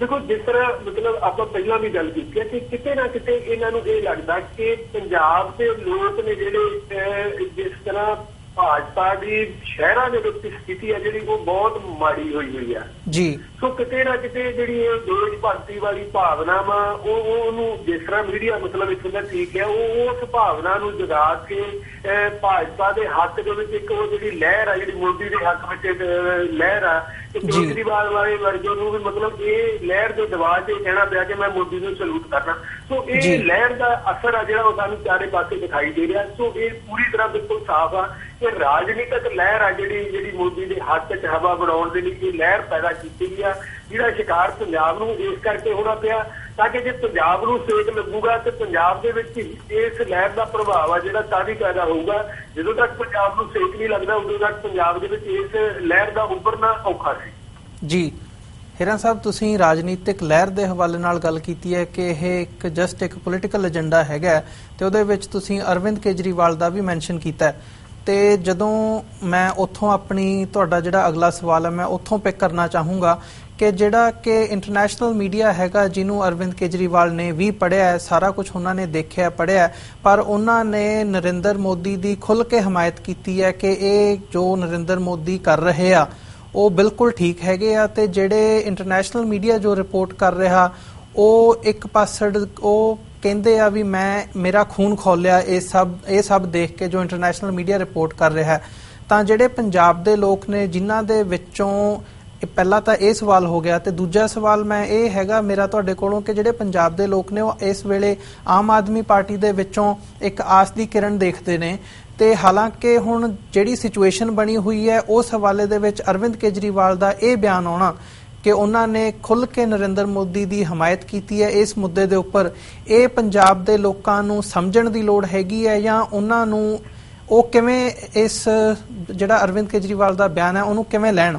Speaker 2: ਦੇਖੋ ਜਿਸ ਤਰ੍ਹਾਂ ਮਤਲਬ ਆਪਾਂ ਪਹਿਲਾਂ ਵੀ ਗੱਲ ਕੀਤੀ ਹੈ ਕਿ ਕਿਤੇ ਨਾ ਕਿਤੇ ਇਹਨਾਂ ਨੂੰ ਇਹ ਲੱਗਦਾ ਕਿ ਪੰਜਾਬ ਦੇ ਲੋਕ ਨੇ ਜਿਹੜੇ ਅਹ, ਜਿਸ ਤਰ੍ਹਾਂ ਭਾਜਪਾ ਦੀ ਸ਼ਹਿਰਾਂ ਦੇ ਵਿੱਚ ਸਥਿਤੀ ਹੈ ਜਿਹੜੀ ਉਹ ਬਹੁਤ ਮਾੜੀ ਹੋਈ ਹੋਈ ਹੈ।
Speaker 1: ਜੀ।
Speaker 2: ਸੋ ਕਿਤੇ ਨਾ ਕਿਤੇ ਜਿਹੜੀ ਇਹ ਦੇਸ਼ ਭਗਤੀ ਵਾਲੀ ਭਾਵਨਾ ਵਾ ਉਹ ਉਹ ਉਹਨੂੰ ਜਿਸ ਤਰ੍ਹਾਂ ਮੀਡੀਆ ਮਤਲਬ ਇੱਥੋਂ ਦਾ ਠੀਕ ਹੈ ਉਹ ਉਸ ਭਾਵਨਾ ਨੂੰ ਜਗਾ ਕੇ ਭਾਜਪਾ ਦੇ ਹੱਕ ਦੇ ਵਿੱਚ ਇੱਕ ਉਹ ਜਿਹੜੀ ਲਹਿਰ ਆ ਜਿਹੜੀ ਮੋਦੀ ਦੇ ਹੱਕ ਵਿੱਚ ਲਹਿਰ ਆ
Speaker 1: ਜੀ।
Speaker 2: ਕੇਜਰੀਵਾਲ ਵਾਲੇ ਵਰਗੇ ਨੂੰ ਵੀ ਮਤਲਬ ਇਹ ਲਹਿਰ ਦੇ ਦਬਾਅ ਇਹ ਕਹਿਣਾ ਪਿਆ ਕਿ ਮੈਂ ਮੋਦੀ ਨੂੰ ਸਲੂਟ ਕਰਨਾ। ਸੋ। ਇਹ ਲਹਿਰ ਦਾ ਅਸਰ ਆ ਜਿਹੜਾ ਉਹ ਸਾਨੂੰ ਚਾਰੇ ਪਾਸੇ ਦਿਖਾਈ ਦੇ ਰਿਹਾ। ਸੋ ਇਹ ਪੂਰੀ ਤਰ੍ਹਾਂ ਬਿਲਕੁਲ ਸਾਫ਼ ਆ। ਕਿ ਰਾਜਨੀਤਿਕ ਲਹਿਰ ਆ ਜਿਹੜੀ ਜਿਹੜੀ ਮੋਦੀ ਦੇ ਹੱਕ 'ਚ ਹਵਾ ਬਣਾਉਣ ਦੇ ਲਈ ਇਹ ਲਹਿਰ ਪੈਦਾ ਕੀਤੀ ਗਈ ਆ, ਜਿਹੜਾ ਸ਼ਿਕਾਰ ਪੰਜਾਬ ਨੂੰ ਇਸ ਕਰਕੇ ਹੋਣਾ ਪਿਆ ਤਾਂ ਕਿ ਜੇ ਪੰਜਾਬ ਨੂੰ ਸੇਕ ਲੱਗੂਗਾ ਤੇ ਪੰਜਾਬ ਦੇ ਵਿੱਚ ਇਸ ਲਹਿਰ ਦਾ ਪ੍ਰਭਾਵ ਆ ਜਿਹੜਾ ਤਾਂ ਵੀ ਪੈਦਾ ਹੋਊਗਾ। ਜਦੋਂ ਤੱਕ ਪੰਜਾਬ ਨੂੰ ਸੇਕ ਨਹੀਂ ਲੱਗਦਾ, ਉਦੋਂ ਤੱਕ ਪੰਜਾਬ ਦੇ ਵਿੱਚ ਇਸ ਲਹਿਰ ਦਾ ਉੱਭਰਨਾ ਔਖਾ ਸੀ।
Speaker 1: ਜੀ, ਹਿਰਨ ਸਾਹਿਬ, ਤੁਸੀਂ ਰਾਜਨੀਤਿਕ ਲਹਿਰ ਦੇ ਹਵਾਲੇ ਨਾਲ ਗੱਲ ਕੀਤੀ ਹੈ ਕਿ ਇਹ ਇੱਕ ਜਸਟ ਇੱਕ ਪੋਲੀਟੀਕਲ ਏਜੰਡਾ ਹੈਗਾ ਤੇ ਉਹਦੇ ਵਿੱਚ ਤੁਸੀਂ ਅਰਵਿੰਦ ਕੇਜਰੀਵਾਲ ਦਾ ਵੀ ਮੈਂਸ਼ਨ ਕੀਤਾ ਹੈ। ਤੇ ਜਦੋਂ ਮੈਂ ਉੱਥੋਂ ਆਪਣੀ, ਤੁਹਾਡਾ ਜਿਹੜਾ ਅਗਲਾ ਸਵਾਲ ਹੈ ਮੈਂ ਉੱਥੋਂ ਪਿਕ ਕਰਨਾ ਚਾਹੂੰਗਾ ਕਿ ਜਿਹੜਾ ਕਿ ਇੰਟਰਨੈਸ਼ਨਲ ਮੀਡੀਆ ਹੈਗਾ, ਜਿਹਨੂੰ ਅਰਵਿੰਦ ਕੇਜਰੀਵਾਲ ਨੇ ਵੀ ਪੜ੍ਹਿਆ ਹੈ, ਸਾਰਾ ਕੁਝ ਉਹਨਾਂ ਨੇ ਦੇਖਿਆ, ਪੜ੍ਹਿਆ ਪਰ ਉਹਨਾਂ ਨੇ ਨਰਿੰਦਰ ਮੋਦੀ ਦੀ ਖੁੱਲ੍ਹ ਕੇ ਹਮਾਇਤ ਕੀਤੀ ਹੈ ਕਿ ਇਹ ਜੋ ਨਰਿੰਦਰ ਮੋਦੀ ਕਰ ਰਹੇ ਆ, ਉਹ ਬਿਲਕੁਲ ਠੀਕ ਹੈਗੇ ਆ ਤੇ ਜਿਹੜੇ ਇੰਟਰਨੈਸ਼ਨਲ ਮੀਡੀਆ ਜੋ ਰਿਪੋਰਟ ਕਰ ਰਿਹਾ, ਉਹ ਇੱਕ ਪਾਸੜ, ਉਹ ਕਹਿੰਦੇ ਆ ਵੀ ਮੈਂ, ਮੇਰਾ ਖੂਨ ਖੋਲਿਆ ਇਹ ਸਭ ਇਹ ਸਭ ਦੇਖ ਕੇ ਜੋ ਇੰਟਰਨੈਸ਼ਨਲ ਮੀਡੀਆ ਰਿਪੋਰਟ ਕਰ ਰਿਹਾ ਹੈ, ਤਾਂ ਜਿਹੜੇ ਪੰਜਾਬ ਦੇ ਲੋਕ ਨੇ, ਜਿਨ੍ਹਾਂ ਦੇ ਵਿੱਚੋਂ ਪਹਿਲਾ ਤਾਂ ਇਹ ਸਵਾਲ ਹੋ ਗਿਆ ਤੇ ਦੂਜਾ ਸਵਾਲ ਮੈਂ ਇਹ ਹੈਗਾ ਮੇਰਾ ਤੁਹਾਡੇ ਕੋਲੋਂ ਕਿ ਜਿਹੜੇ ਪੰਜਾਬ ਦੇ ਲੋਕ ਨੇ, ਉਹ ਇਸ ਵੇਲੇ ਆਮ ਆਦਮੀ ਪਾਰਟੀ ਦੇ ਵਿੱਚੋਂ ਇੱਕ ਆਸ ਦੀ ਕਿਰਨ ਦੇਖਦੇ ਨੇ ਤੇ ਹਾਲਾਂਕਿ ਹੁਣ ਜਿਹੜੀ ਸਿਚੁਏਸ਼ਨ ਬਣੀ ਹੋਈ ਹੈ, ਉਸ ਹਵਾਲੇ ਦੇ ਵਿੱਚ ਅਰਵਿੰਦ ਕੇਜਰੀਵਾਲ ਦਾ ਇਹ ਬਿਆਨ ਆਉਣਾ ਕਿ ਉਹਨਾਂ ਨੇ ਖੁੱਲ ਕੇ ਨਰਿੰਦਰ ਮੋਦੀ ਦੀ ਹਮਾਇਤ ਕੀਤੀ ਹੈ। ਇਸ ਮੁੱਦੇ ਦੇ ਉੱਪਰ ਇਹ ਪੰਜਾਬ ਦੇ ਲੋਕਾਂ ਨੂੰ ਸਮਝਣ ਦੀ ਲੋੜ ਹੈਗੀ ਹੈ ਜਾਂ ਉਹਨਾਂ ਨੂੰ ਉਹ ਕਿਵੇਂ ਇਸ, ਜਿਹੜਾ ਅਰਵਿੰਦ ਕੇਜਰੀਵਾਲ ਦਾ ਬਿਆਨ ਹੈ, ਉਹਨੂੰ ਕਿਵੇਂ ਲੈਣ?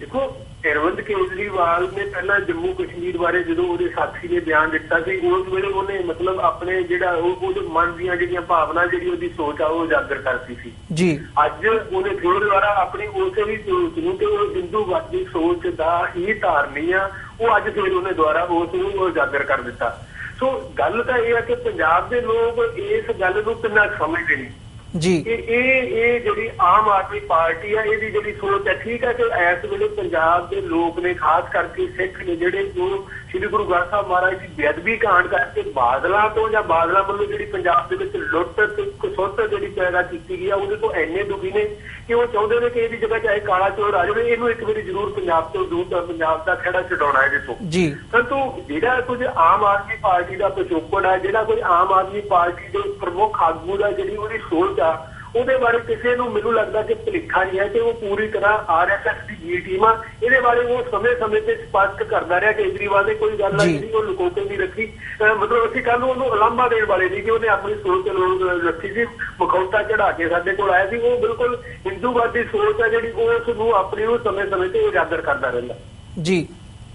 Speaker 2: ਦੇਖੋ ਅਰਵਿੰਦ ਕੇਜਰੀਵਾਲ ਨੇ ਪਹਿਲਾਂ ਜੰਮੂ ਕਸ਼ਮੀਰ ਬਾਰੇ ਜਦੋਂ ਉਹਦੇ ਸਾਥੀ ਨੇ ਬਿਆਨ ਦਿੱਤਾ ਸੀ ਉਸ ਵੇਲੇ ਉਹਨੇ ਮਤਲਬ ਆਪਣੇ ਜਿਹੜਾ ਉਹ ਉਹਦੇ ਮਨ ਦੀਆਂ ਜਿਹੜੀਆਂ ਭਾਵਨਾ ਜਿਹੜੀ ਉਹਦੀ ਸੋਚ ਆ ਉਹ ਉਜਾਗਰ ਕਰਤੀ ਸੀ।
Speaker 1: ਜੀ।
Speaker 2: ਅੱਜ ਉਹਨੇ ਫਿਰ ਦੁਆਰਾ ਆਪਣੀ ਉਸੇ ਹੀ ਸੋਚ ਨੂੰ ਤੇ ਉਹ ਹਿੰਦੂਵਾਦੀ ਸੋਚ ਦਾ ਹੀ ਧਾਰਨੀ ਆ ਉਹ ਅੱਜ ਫਿਰ ਉਹਨੇ ਦੁਆਰਾ ਉਸ ਨੂੰ ਉਜਾਗਰ ਕਰ ਦਿੱਤਾ। ਸੋ ਗੱਲ ਤਾਂ ਇਹ ਆ ਕਿ ਪੰਜਾਬ ਦੇ ਲੋਕ ਇਸ ਗੱਲ ਨੂੰ ਕਿੰਨਾ ਕੁ ਸਮਝਦੇ ਨੇ।
Speaker 1: ਜੀ।
Speaker 2: ਇਹ ਇਹ ਇਹ ਜਿਹੜੀ ਆਮ ਆਦਮੀ ਪਾਰਟੀ ਆ, ਇਹਦੀ ਜਿਹੜੀ ਸੋਚ ਹੈ ਠੀਕ ਹੈ ਕਿ ਇਸ ਵੇਲੇ ਪੰਜਾਬ ਦੇ ਲੋਕ ਨੇ, ਖਾਸ ਕਰਕੇ ਸਿੱਖ ਨੇ, ਜਿਹੜੇ ਉਹ ਸ੍ਰੀ ਗੁਰੂ ਗ੍ਰੰਥ ਸਾਹਿਬ ਮਹਾਰਾਜ ਦੀ ਬੇਅਦਬੀ ਕਾਂਡ ਕਰਕੇ ਬਾਦਲਾਂ ਤੋਂ ਜਾਂ ਬਾਦਲਾਂ ਵੱਲੋਂ ਜਿਹੜੀ ਪੰਜਾਬ ਦੇ ਵਿੱਚ ਲੁੱਟ ਤੇ ਕੁਸੁੱਟ ਜਿਹੜੀ ਪੈਦਾ ਕੀਤੀ ਗਈ ਆ ਉਹਦੇ ਤੋਂ ਇੰਨੇ ਦੁਖੀ ਨੇ ਕਿ ਉਹ ਚਾਹੁੰਦੇ ਨੇ ਕਿ ਇਹਦੀ ਜਗ੍ਹਾ ਚਾਹੇ ਕਾਲਾ ਚੋਰ ਆ ਜਾਵੇ। ਇਹਨੂੰ ਇੱਕ ਵਾਰੀ ਜ਼ਰੂਰ ਪੰਜਾਬ ਤੋਂ ਦੂਰ ਤੋਂ ਪੰਜਾਬ ਦਾ ਖੇੜਾ ਛਡਾਉਣਾ ਇਹਦੇ ਤੋਂ
Speaker 1: ਜੀ।
Speaker 2: ਪਰੰਤੂ ਜਿਹੜਾ ਕੁਝ ਆਮ ਆਦਮੀ ਪਾਰਟੀ ਦਾ ਪਿਛੋਕੜ ਹੈ ਜਿਹੜਾ ਕੋਈ ਆਮ ਆਦਮੀ ਪਾਰਟੀ ਦੇ ਪ੍ਰਮੁੱਖ ਆਗੂ ਦਾ ਜਿਹੜੀ ਉਹਦੀ ਸੋਚ ਆ ਉਹਦੇ ਬਾਰੇ ਕਿਸੇ ਨੂੰ ਮੈਨੂੰ ਲੱਗਦਾ ਕਿ ਭੁਲੇਖਾ ਨਹੀਂ ਹੈ ਕਿ ਉਹ ਪੂਰੀ ਤਰ੍ਹਾਂ ਆਰਐਸਐਸ ਦੀ ਜੀ ਟੀਮ ਆ। ਇਹਦੇ ਬਾਰੇ ਉਹ ਸਮੇਂ-ਸਮੇਂ ਤੇ ਸਪਸ਼ਟ ਕਰਦਾ ਰਿਹਾ ਕੇਜਰੀਵਾਲ ਨੇ ਕੋਈ ਗੱਲ। ਜਿਹੜੀ ਉਹ ਲੁਕੋ ਕੇ ਨਹੀਂ ਰੱਖੀ। ਮਤਲਬ ਅਸੀਂ ਕੱਲ ਨੂੰ ਉਹਨੂੰ ਉਲਾਂਭਾ ਦੇਣ ਵਾਲੇ ਨਹੀਂ ਕਿ ਉਹਨੇ ਆਪਣੀ ਸੋਚ ਲੋ- ਰੱਖੀ ਸੀ ਮੁਖੌਟਾ ਚੜਾ ਕੇ ਸਾਡੇ ਕੋਲ ਆਇਆ ਸੀ। ਉਹ ਬਿਲਕੁਲ ਹਿੰਦੂਵਾਦੀ ਸੋਚ ਹੈ ਜਿਹੜੀ ਉਸ ਨੂੰ ਆਪਣੀ ਨੂੰ ਸਮੇਂ-ਸਮੇਂ ਤੇ ਉਜਾਗਰ ਕਰਦਾ ਰਹਿੰਦਾ।
Speaker 1: ਜੀ।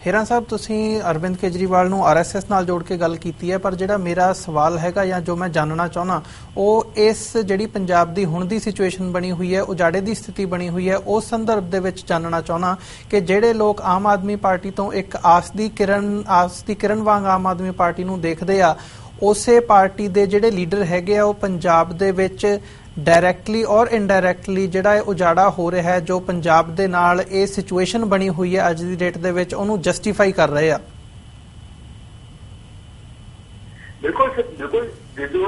Speaker 1: ਹੀਰਾ ਸਾਹਿਬ, ਤੁਸੀਂ ਅਰਵਿੰਦ ਕੇਜਰੀਵਾਲ ਨੂੰ ਆਰਐਸਐਸ ਨਾਲ ਜੋੜ ਕੇ ਗੱਲ ਕੀਤੀ ਹੈ, ਪਰ ਜਿਹੜਾ ਮੇਰਾ ਸਵਾਲ ਹੈਗਾ ਜਾਂ ਜੋ ਮੈਂ ਜਾਣਨਾ ਚਾਹੁੰਦਾ, ਉਹ ਇਸ ਜਿਹੜੀ ਪੰਜਾਬ ਦੀ ਹੁਣ ਦੀ ਸਿਚੁਏਸ਼ਨ ਬਣੀ ਹੋਈ ਹੈ, ਉਜਾੜੇ ਦੀ ਸਥਿਤੀ ਬਣੀ ਹੋਈ ਹੈ, ਉਸ ਸੰਦਰਭ ਦੇ ਵਿੱਚ ਜਾਣਨਾ ਚਾਹੁੰਦਾ ਕਿ ਜਿਹੜੇ ਲੋਕ ਆਮ ਆਦਮੀ ਪਾਰਟੀ ਤੋਂ ਇੱਕ ਆਸ ਦੀ ਕਿਰਨ, ਆਸ ਦੀ ਕਿਰਨ ਵਾਂਗ ਆਮ ਆਦਮੀ ਪਾਰਟੀ ਨੂੰ ਦੇਖਦੇ ਆ, ਉਸੇ ਪਾਰਟੀ ਦੇ ਜਿਹੜੇ ਲੀਡਰ ਹੈਗੇ ਆ, ਉਹ ਪੰਜਾਬ ਦੇ ਵਿੱਚ ਡਾਇਰੈਕਟਲੀ ਔਰ ਇਨਡਾਇਰੈਕਟਲੀ ਜਿਹੜਾ ਇਹ ਉਜਾੜਾ ਹੋ ਰਿਹਾ ਹੈ ਜੋ ਪੰਜਾਬ ਦੇ ਨਾਲ ਇਹ ਸਿਚੁਏਸ਼ਨ ਬਣੀ ਹੋਈ ਹੈ ਅੱਜ ਦੀ ਡੇਟ ਦੇ ਵਿੱਚ ਉਹਨੂੰ ਜਸਟੀਫਾਈ ਕਰ ਰਹੇ ਆ।
Speaker 2: ਬਿਲਕੁਲ ਬਿਲਕੁਲ। ਜਦੋਂ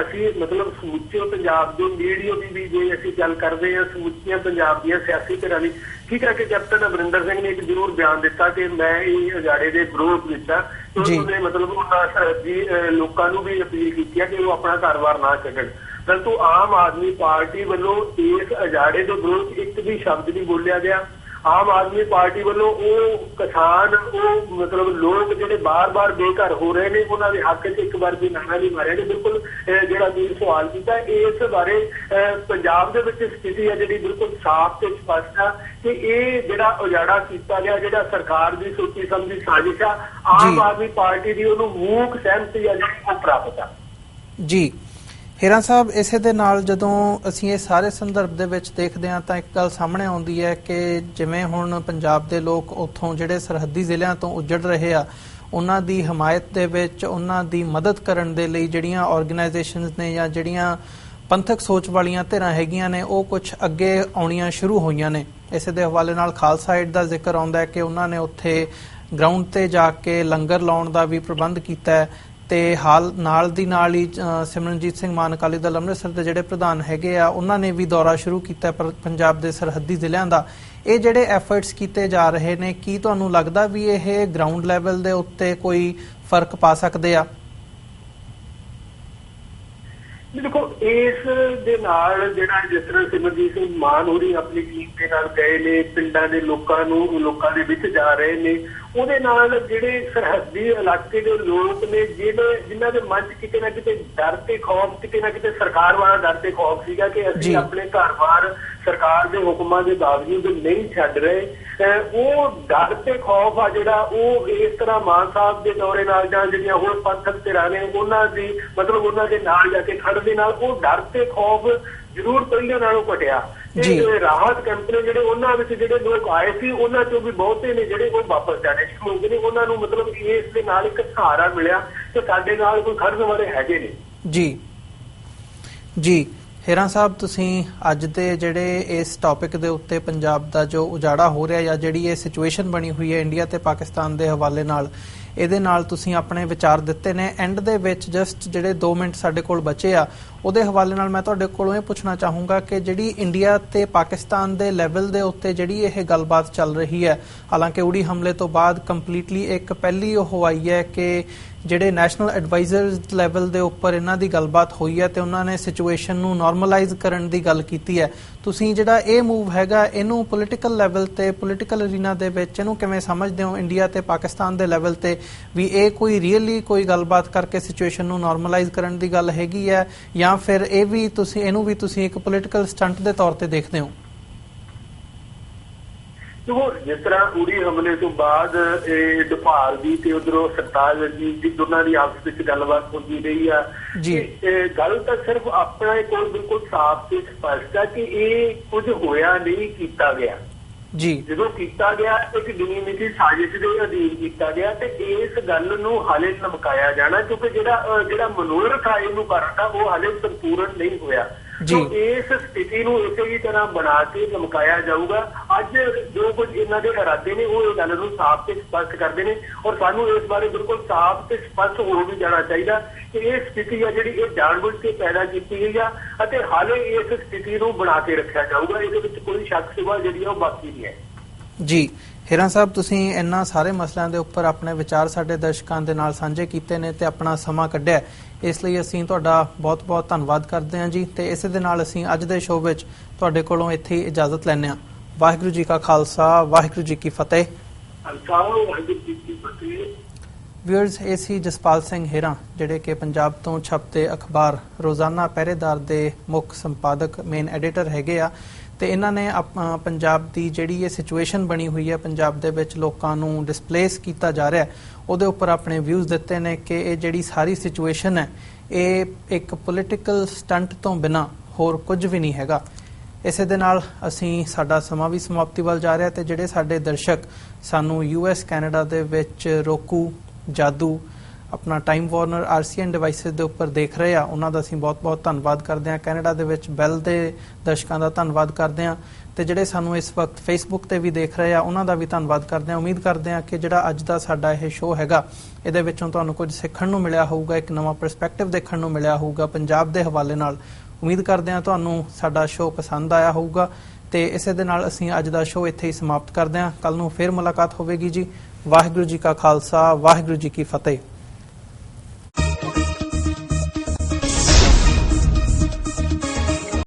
Speaker 2: ਅਸੀਂ ਮਤਲਬ ਸਮੁੱਚੇ ਪੰਜਾਬ ਦੇ ਮੀਡੀਆ ਦੀ ਵੀ ਜੇ ਅਸੀਂ ਗੱਲ ਕਰਦੇ ਹਾਂ ਸਮੁੱਚੀਆਂ ਪੰਜਾਬ ਦੀਆਂ ਸਿਆਸੀ ਧਿਰਾਂ ਦੀ ਠੀਕ ਹੈ ਕਿ ਕੈਪਟਨ ਅਮਰਿੰਦਰ ਸਿੰਘ ਨੇ ਇੱਕ ਜ਼ਰੂਰ ਬਿਆਨ ਦਿੱਤਾ ਕਿ ਮੈਂ ਇਹ ਅਜਾੜੇ ਦੇ ਵਿਰੋਧ ਵਿੱਚ ਆ। ਉਹਨੇ ਮਤਲਬ ਉਹਨਾਂ ਲੋਕਾਂ ਨੂੰ ਵੀ ਅਪੀਲ ਕੀਤੀ ਹੈ ਕਿ ਉਹ ਆਪਣਾ ਘਰ-ਬਾਰ ਨਾ ਛੱਡਣ। ਪਰੰਤੂ ਆਮ ਆਦਮੀ ਪਾਰਟੀ ਵੱਲੋਂ ਇਸ ਅਜਾੜੇ ਦੇ ਵਿਰੋਧ ਇੱਕ ਵੀ ਸ਼ਬਦ ਨਹੀਂ ਬੋਲਿਆ ਗਿਆ। ਆਮ ਆਦਮੀ ਪਾਰਟੀ ਵੱਲੋਂ ਉਹ ਕਿਸਾਨ ਉਹ ਮਤਲਬ ਲੋਕ ਜਿਹੜੇ ਬਾਰ-ਬਾਰ ਬੇਘਰ ਹੋ ਰਹੇ ਨੇ ਉਹਨਾਂ ਦੇ ਹੱਕ 'ਚ ਇੱਕ ਵਾਰ ਵੀ ਨਾਰਾ ਨਹੀਂ ਮਾਰਿਆ। ਨੇ ਬਿਲਕੁਲ ਜਿਹੜਾ ਵੀਰ ਸਵਾਲ ਕੀਤਾ ਇਸ ਬਾਰੇ ਪੰਜਾਬ ਦੇ ਵਿੱਚ ਸਥਿਤੀ ਹੈ ਜਿਹੜੀ ਬਿਲਕੁਲ ਸਾਫ਼ ਤੇ ਸਪਸ਼ਟ ਆ ਕਿ ਇਹ ਜਿਹੜਾ ਉਜਾੜਾ ਕੀਤਾ ਗਿਆ ਜਿਹੜਾ ਸਰਕਾਰ ਦੀ ਸੋਚੀ ਸਮਝੀ ਸਾਜ਼ਿਸ਼ ਆ ਆਮ। ਆਦਮੀ ਪਾਰਟੀ ਦੀ ਉਹਨੂੰ ਮੂਕ ਸਹਿਮਤੀ ਆ ਜਿਹੜੀ ਉਹ ਪ੍ਰਾਪਤ ਆ।
Speaker 1: ਜੀ। ਹੀਰਾ ਸਾਹਿਬ, ਇਸੇ ਦੇ ਨਾਲ ਜਦੋਂ ਅਸੀਂ ਇਹ ਸਾਰੇ ਸੰਦਰਭ ਦੇ ਵਿੱਚ ਦੇਖਦੇ ਹਾਂ ਤਾਂ ਇੱਕ ਗੱਲ ਸਾਹਮਣੇ ਆਉਂਦੀ ਹੈ ਕਿ ਜਿਵੇਂ ਹੁਣ ਪੰਜਾਬ ਦੇ ਲੋਕ ਉੱਥੋਂ ਜਿਹੜੇ ਸਰਹੱਦੀ ਜ਼ਿਲ੍ਹਿਆਂ ਤੋਂ ਉੱਜੜ ਰਹੇ ਆ, ਉਹਨਾਂ ਦੀ ਹਮਾਇਤ ਦੇ ਵਿੱਚ, ਉਹਨਾਂ ਦੀ ਮਦਦ ਕਰਨ ਦੇ ਲਈ ਜਿਹੜੀਆਂ ਆਰਗੇਨਾਈਜੇਸ਼ਨਸ ਨੇ ਜਾਂ ਜਿਹੜੀਆਂ ਪੰਥਕ ਸੋਚ ਵਾਲੀਆਂ ਧਿਰਾਂ ਹੈਗੀਆਂ ਨੇ, ਉਹ ਕੁਝ ਅੱਗੇ ਆਉਣੀਆਂ ਸ਼ੁਰੂ ਹੋਈਆਂ ਨੇ। ਇਸੇ ਦੇ ਹਵਾਲੇ ਨਾਲ ਖਾਲਸਾ ਏਡ ਦਾ ਜ਼ਿਕਰ ਆਉਂਦਾ ਹੈ ਕਿ ਉਹਨਾਂ ਨੇ ਉੱਥੇ ਗਰਾਊਂਡ ਤੇ ਜਾ ਕੇ ਲੰਗਰ ਲਾਉਣ ਦਾ ਵੀ ਪ੍ਰਬੰਧ ਕੀਤਾ ਹੈ। ਤੇ ਹਾਲ, ਨਾਲ ਦੀ ਨਾਲ ਹੀ ਸਿਮਰਨਜੀਤ ਸਿੰਘ ਮਾਨ ਅਕਾਲੀ ਦਲ ਅੰਮ੍ਰਿਤਸਰ ਦੇ ਜਿਹੜੇ ਪ੍ਰਧਾਨ ਹੈਗੇ ਆ, ਉਹਨਾਂ ਨੇ ਵੀ ਦੌਰਾ ਸ਼ੁਰੂ ਕੀਤਾ ਪੰਜਾਬ ਦੇ ਸਰਹੱਦੀ ਜ਼ਿਲ੍ਹਿਆਂ ਦਾ। ਇਹ ਜਿਹੜੇ ਐਫਰਟਸ ਕੀਤੇ ਜਾ ਰਹੇ ਨੇ, ਕੀ ਤੁਹਾਨੂੰ ਲੱਗਦਾ ਵੀ ਇਹ ਗਰਾਊਂਡ ਲੈਵਲ ਦੇ ਉੱਤੇ ਕੋਈ ਫ਼ਰਕ ਪਾ ਸਕਦੇ ਆ?
Speaker 2: ਦੇਖੋ, ਇਸ ਦੇ ਨਾਲ ਜਿਹੜਾ ਜਿਸ ਤਰ੍ਹਾਂ ਸਿਮਰਜੀਤ ਸਿੰਘ ਮਾਨ ਹੋਰੀ ਆਪਣੀ ਟੀਮ ਦੇ ਨਾਲ ਗਏ ਨੇ, ਪਿੰਡਾਂ ਦੇ ਲੋਕਾਂ ਨੂੰ, ਲੋਕਾਂ ਦੇ ਵਿੱਚ ਜਾ ਰਹੇ ਨੇ ਉਹਦੇ ਨਾਲ ਜਿਹੜੇ ਸਰਹੱਦੀ ਇਲਾਕੇ ਦੇ ਲੋਕ ਨੇ ਜਿਹੜੇ ਜਿਨ੍ਹਾਂ ਦੇ ਮਨ 'ਚ ਕਿਤੇ ਨਾ ਕਿਤੇ ਡਰ ਤੇ ਖੌਫ ਕਿਤੇ ਨਾ ਕਿਤੇ ਸਰਕਾਰ ਵਾਲਾ ਡਰ ਤੇ ਖੌਫ ਸੀਗਾ ਕਿ। ਅਸੀਂ ਆਪਣੇ ਘਰ-ਬਾਰ ਸਰਕਾਰ ਦੇ ਹੁਕਮਾਂ ਦੇ ਬਾਵਜੂਦ ਨਹੀਂ ਛੱਡ ਰਹੇ ਉਹ ਡਰ ਤੇ ਖੌਫ ਆ ਜਿਹੜਾ ਉਹ ਇਸ ਤਰ੍ਹਾਂ ਮਾਨ ਸਾਹਿਬ ਦੇ ਦੌਰੇ ਨਾਲ ਜਾਂ ਜਿਹੜੀਆਂ ਹੋਰ ਪੰਥਕ ਧਿਰਾਂ ਨੇ ਉਹਨਾਂ ਦੀ ਮਤਲਬ ਉਹਨਾਂ ਦੇ ਨਾਲ ਜਾ ਕੇ ਖੜਨ ਦੇ ਨਾਲ ਉਹ ਡਰ ਤੇ ਖੌਫ ਜ਼ਰੂਰ ਪਹਿਲੇ ਨਾਲੋਂ ਘਟਿਆ। ਜਿਹੜੇ ਰਾਹਤ ਕੈਂਪ ਨੇ ਜਿਹੜੇ ਉਹਨਾਂ ਵਿੱਚ ਜਿਹੜੇ ਲੋਕ ਆਏ ਸੀ ਉਹਨਾਂ ਚੋਂ ਵੀ ਬਹੁਤੇ ਨੇ ਜਿਹੜੇ ਉਹ ਵਾਪਸ ਜਾਣੇ ਸ਼ੁਰੂ ਹੋ ਗਏ ਨੇ ਉਹਨਾਂ ਨੂੰ ਮਤਲਬ ਇਸ ਦੇ ਨਾਲ ਇੱਕ ਸਹਾਰਾ ਮਿਲਿਆ ਕਿ ਸਾਡੇ ਨਾਲ ਕੋਈ ਖੜਨ ਵਾਲੇ ਹੈਗੇ ਨੇ।
Speaker 1: ਜੀ। ਜੀ। ਹੀਰਾ ਸਾਹਿਬ ਤੁਸੀਂ ਅੱਜ ਦੇ ਜਿਹੜੇ ਇਸ ਟੌਪਿਕ ਦੇ ਉੱਤੇ ਪੰਜਾਬ ਦਾ ਜੋ ਉਜਾੜਾ ਹੋ ਰਿਹਾ ਜਾਂ ਜਿਹੜੀ ਇਹ ਸਿਚੁਏਸ਼ਨ ਬਣੀ ਹੋਈ ਹੈ ਇੰਡੀਆ ਤੇ ਪਾਕਿਸਤਾਨ ਦੇ ਹਵਾਲੇ ਨਾਲ ਇਹਦੇ ਨਾਲ ਤੁਸੀਂ ਆਪਣੇ ਵਿਚਾਰ ਦਿੱਤੇ ਨੇ। ਐਂਡ ਦੇ ਵਿੱਚ ਜਸਟ ਜਿਹੜੇ 2 ਮਿੰਟ ਸਾਡੇ ਕੋਲ ਬਚੇ ਆ ਉਹਦੇ ਹਵਾਲੇ ਨਾਲ ਮੈਂ ਤੁਹਾਡੇ ਕੋਲੋਂ ਇਹ ਪੁੱਛਣਾ ਚਾਹੂੰਗਾ ਕਿ ਜਿਹੜੀ ਇੰਡੀਆ ਤੇ ਪਾਕਿਸਤਾਨ ਦੇ ਲੈਵਲ ਦੇ ਉੱਤੇ ਜਿਹੜੀ ਇਹ ਗੱਲਬਾਤ ਚੱਲ ਰਹੀ ਹੈ, ਹਾਲਾਂਕਿ ਉੜੀ ਹਮਲੇ ਤੋਂ ਬਾਅਦ ਕੰਪਲੀਟਲੀ ਇੱਕ ਪਹਿਲੀ ਉਹ ਆਈ ਹੈ ਕਿ ਜਿਹੜੇ ਨੈਸ਼ਨਲ ਐਡਵਾਈਜ਼ਰਸ ਲੈਵਲ ਦੇ ਉੱਪਰ ਇਹਨਾਂ ਦੀ ਗੱਲਬਾਤ ਹੋਈ ਹੈ ਤੇ ਉਹਨਾਂ ਨੇ ਸਿਚੁਏਸ਼ਨ ਨੂੰ ਨਾਰਮਲਾਈਜ਼ ਕਰਨ ਦੀ ਗੱਲ ਕੀਤੀ ਹੈ। ਤੁਸੀਂ ਜਿਹੜਾ ਇਹ ਮੂਵ ਹੈਗਾ, ਇਹਨੂੰ ਪੋਲਿਟੀਕਲ ਲੈਵਲ ਤੇ ਪੋਲਿਟੀਕਲ ਅਰੀਨਾ ਦੇ ਵਿੱਚ ਇਹਨੂੰ ਕਿਵੇਂ ਸਮਝਦੇ ਹੋ? ਇੰਡੀਆ ਤੇ ਪਾਕਿਸਤਾਨ ਦੇ ਲੈਵਲ ਤੇ ਵੀ ਇਹ ਕੋਈ ਰੀਅਲੀ ਕੋਈ ਗੱਲਬਾਤ ਕਰਕੇ ਸਿਚੁਏਸ਼ਨ ਨੂੰ ਨਾਰਮਲਾਈਜ਼ ਕਰਨ ਦੀ ਗੱਲ ਹੈਗੀ ਹੈ ਜਾਂ ਫਿਰ ਇਹ ਵੀ ਤੁਸੀਂ ਇਹਨੂੰ ਵੀ ਤੁਸੀਂ ਇੱਕ ਪੋਲਿਟੀਕਲ ਸਟੰਟ ਦੇ ਤੌਰ ਤੇ ਦੇਖਦੇ ਹੋ?
Speaker 2: ਦੇਖੋ ਜਿਸ ਤਰ੍ਹਾਂ ਉੜੀ ਹਮਲੇ ਤੋਂ ਬਾਅਦ ਇਹ ਢਪਾਲ ਦੀ ਤੇ ਉਧਰੋਂ ਸਰਤਾਜ ਜੀ ਦੀ ਦੋਨਾਂ ਦੀ ਆਪਸ ਵਿੱਚ ਗੱਲਬਾਤ ਹੁੰਦੀ ਰਹੀ ਆ।
Speaker 1: ਜੀ।
Speaker 2: ਤੇ, ਇਹ ਗੱਲ ਤਾਂ ਸਿਰਫ ਆਪਣਾ ਕੋਲ ਬਿਲਕੁਲ ਸਾਫ਼ ਤੇ ਸਪਸ਼ਟ ਆ ਕਿ ਇਹ ਕੁਝ ਹੋਇਆ ਨਹੀਂ ਕੀਤਾ ਗਿਆ।
Speaker 1: ਜੀ।
Speaker 2: ਜਦੋਂ ਕੀਤਾ ਗਿਆ, ਇੱਕ ਡਿਨੀਮਿਟੀ ਸਾਜ਼ਿਸ਼ ਦੇ ਅਧੀਨ ਕੀਤਾ ਗਿਆ ਤੇ ਇਸ ਗੱਲ ਨੂੰ ਹਾਲੇ ਲਮਕਾਇਆ ਜਾਣਾ ਕਿਉਂਕਿ ਜਿਹੜਾ ਜਿਹੜਾ ਮਨੋਰਥ ਆ ਇਹਨੂੰ ਕਰਨ ਉਹ ਹਾਲੇ ਸੰਪੂਰਨ ਨਹੀਂ ਹੋਇਆ।
Speaker 1: ਜੀ।
Speaker 2: ਇਸ ਸਥਿਤੀ ਨੂੰ ਇਸੇ ਹੀ ਤਰ੍ਹਾਂ ਬਣਾ ਕੇ ਲਮਕਾਇਆ ਜਾਊਗਾ ਅੱਜ ਜੋ ਕੁਝ ਇਹਨਾਂ ਦੇ ਇਰਾਦੇ ਨੇ ਉਹ ਇਹ ਗੱਲ ਨੂੰ ਸਾਫ਼ ਤੇ ਸਪਸ਼ਟ ਕਰਦੇ ਨੇ ਔਰ ਸਾਨੂੰ ਇਸ ਬਾਰੇ ਬਿਲਕੁਲ ਸਾਫ਼ ਤੇ ਸਪਸ਼ਟ ਹੋ ਵੀ ਜਾਣਾ ਚਾਹੀਦਾ ਕਿ ਇਹ ਸਥਿਤੀ ਆ ਜਿਹੜੀ ਇਹ ਜਾਣਬੁੱਝ ਕੇ ਪੈਦਾ ਕੀਤੀ ਗਈ ਆ ਅਤੇ ਹਾਲੇ ਇਸ ਸਥਿਤੀ ਨੂੰ ਬਣਾ ਕੇ ਰੱਖਿਆ ਜਾਊਗਾ ਇਹਦੇ ਵਿੱਚ ਕੋਈ ਸ਼ੱਕ ਸਿਵਾ ਜਿਹੜੀ ਉਹ ਬਾਕੀ ਨਹੀਂ ਹੈ
Speaker 1: ਜੀ ਹਿਰਨ ਸਾਹਿਬ ਤੁਸੀਂ ਇਹਨਾਂ ਸਾਰੇ ਮਸਲਿਆਂ ਦੇ ਉੱਪਰ ਆਪਣੇ ਵਿਚਾਰ ਸਾਡੇ ਦਰਸ਼ਕਾਂ ਦੇ ਨਾਲ ਸਾਂਝੇ ਕੀਤੇ ਨੇ ਤੇ ਆਪਣਾ ਸਮਾਂ ਕੱਢਿਆ। ਇਸ ਲਈ ਅਸੀਂ ਤੁਹਾਡਾ ਬਹੁਤ-ਬਹੁਤ ਧੰਨਵਾਦ ਕਰਦੇ ਹਾਂ ਜੀ ਤੇ ਇਸੇ ਦੇ ਨਾਲ ਅਸੀਂ ਅੱਜ ਦੇ ਸ਼ੋਅ ਵਿੱਚ ਤੁਹਾਡੇ ਕੋਲੋਂ ਇੱਥੇ ਹੀ ਇਜਾਜ਼ਤ ਲੈਂਦੇ ਹਾਂ। ਵਾਹਿਗੁਰੂ ਜੀ ਕਾ ਖਾਲਸਾ ਵਾਹਿਗੁਰੂ ਜੀ ਕੀ ਫਤਿਹ।
Speaker 2: ਅਲਕਾਉ ਵਾਹਿਗੁਰੂ ਜੀ ਕੀ ਫਤਿਹ।
Speaker 1: ਵਿਅਰਸ ਏਸੀ ਜਸਪਾਲ ਸਿੰਘ ਹੀਰਾ ਜਿਹੜੇ ਕਿ ਪੰਜਾਬ ਤੋਂ ਛਪਦੇ ਅਖਬਾਰ ਰੋਜ਼ਾਨਾ ਪਹਿਰੇਦਾਰ ਦੇ ਮੁੱਖ ਸੰਪਾਦਕ ਮੇਨ ਐਡੀਟਰ ਹੈਗੇ ਆ। ਤੇ ਇਹਨਾਂ ਨੇ ਆਪ- ਪੰਜਾਬ ਦੀ ਜਿਹੜੀ ਇਹ ਸਿਚੁਏਸ਼ਨ ਬਣੀ ਹੋਈ ਹੈ, ਪੰਜਾਬ ਦੇ ਵਿੱਚ ਲੋਕਾਂ ਨੂੰ ਡਿਸਪਲੇਸ ਕੀਤਾ ਜਾ ਰਿਹਾ ਉਹਦੇ ਉੱਪਰ ਆਪਣੇ ਵਿਊਜ਼ ਦਿੱਤੇ ਨੇ ਕਿ ਇਹ ਜਿਹੜੀ ਸਾਰੀ ਸਿਚੁਏਸ਼ਨ ਹੈ, ਇਹ ਇੱਕ ਪੋਲਿਟੀਕਲ ਸਟੰਟ ਤੋਂ ਬਿਨਾ ਹੋਰ ਕੁਝ ਵੀ ਨਹੀਂ ਹੈਗਾ। ਇਸੇ ਦੇ ਨਾਲ ਅਸੀਂ ਸਾਡਾ ਸਮਾਂ ਵੀ ਸਮਾਪਤੀ ਵੱਲ ਜਾ ਰਿਹਾ ਤੇ ਜਿਹੜੇ ਸਾਡੇ ਦਰਸ਼ਕ ਸਾਨੂੰ ਯੂਐਸ ਕੈਨੇਡਾ ਦੇ ਵਿੱਚ ਰੋਕੂ, ਜਾਦੂ ਆਪਣਾ ਟਾਈਮ ਵਾਰਨਰ ਆਰਸੀਐਨ ਡਿਵਾਈਸਸ ਦੇ ਉੱਪਰ ਦੇਖ ਰਹੇ ਆ। ਉਹਨਾਂ ਦਾ ਅਸੀਂ ਬਹੁਤ-ਬਹੁਤ ਧੰਨਵਾਦ ਕਰਦੇ ਹਾਂ। ਕੈਨੇਡਾ ਦੇ ਵਿੱਚ ਬੈਲ ਦੇ ਦਰਸ਼ਕਾਂ ਦਾ ਧੰਨਵਾਦ ਕਰਦੇ ਹਾਂ। ਤੇ ਜਿਹੜੇ ਸਾਨੂੰ ਇਸ ਵਕਤ ਫੇਸਬੁੱਕ ਤੇ ਵੀ ਦੇਖ ਰਹੇ ਆ, ਉਹਨਾਂ ਦਾ ਵੀ ਧੰਨਵਾਦ ਕਰਦੇ ਹਾਂ। ਉਮੀਦ ਕਰਦੇ ਹਾਂ ਕਿ ਜਿਹੜਾ ਅੱਜ ਦਾ ਸਾਡਾ ਇਹ ਸ਼ੋਅ ਹੈਗਾ, ਇਹਦੇ ਵਿੱਚੋਂ ਤੁਹਾਨੂੰ ਕੁਝ ਸਿੱਖਣ ਨੂੰ ਮਿਲਿਆ ਹੋਊਗਾ, ਇੱਕ ਨਵਾਂ ਪਰਸਪੈਕਟਿਵ ਦੇਖਣ ਨੂੰ ਮਿਲਿਆ ਹੋਊਗਾ ਪੰਜਾਬ ਦੇ ਹਵਾਲੇ ਨਾਲ। ਉਮੀਦ ਕਰਦੇ ਹਾਂ ਤੁਹਾਨੂੰ ਸਾਡਾ ਸ਼ੋਅ ਪਸੰਦ ਆਇਆ ਹੋਊਗਾ। ਤੇ ਇਸੇ ਦੇ ਨਾਲ ਅਸੀਂ ਅੱਜ ਦਾ ਸ਼ੋਅ ਇੱਥੇ ਹੀ ਸਮਾਪਤ ਕਰਦੇ ਹਾਂ। ਕੱਲ ਨੂੰ ਫੇਰ ਮੁਲਾਕਾਤ ਹੋਵੇਗੀ ਜੀ। ਵਾਹਿਗੁਰੂ ਜੀ ਕਾ ਖਾਲਸਾ, ਵਾਹਿਗੁਰੂ ਜੀ ਕੀ ਫਤਿਹ।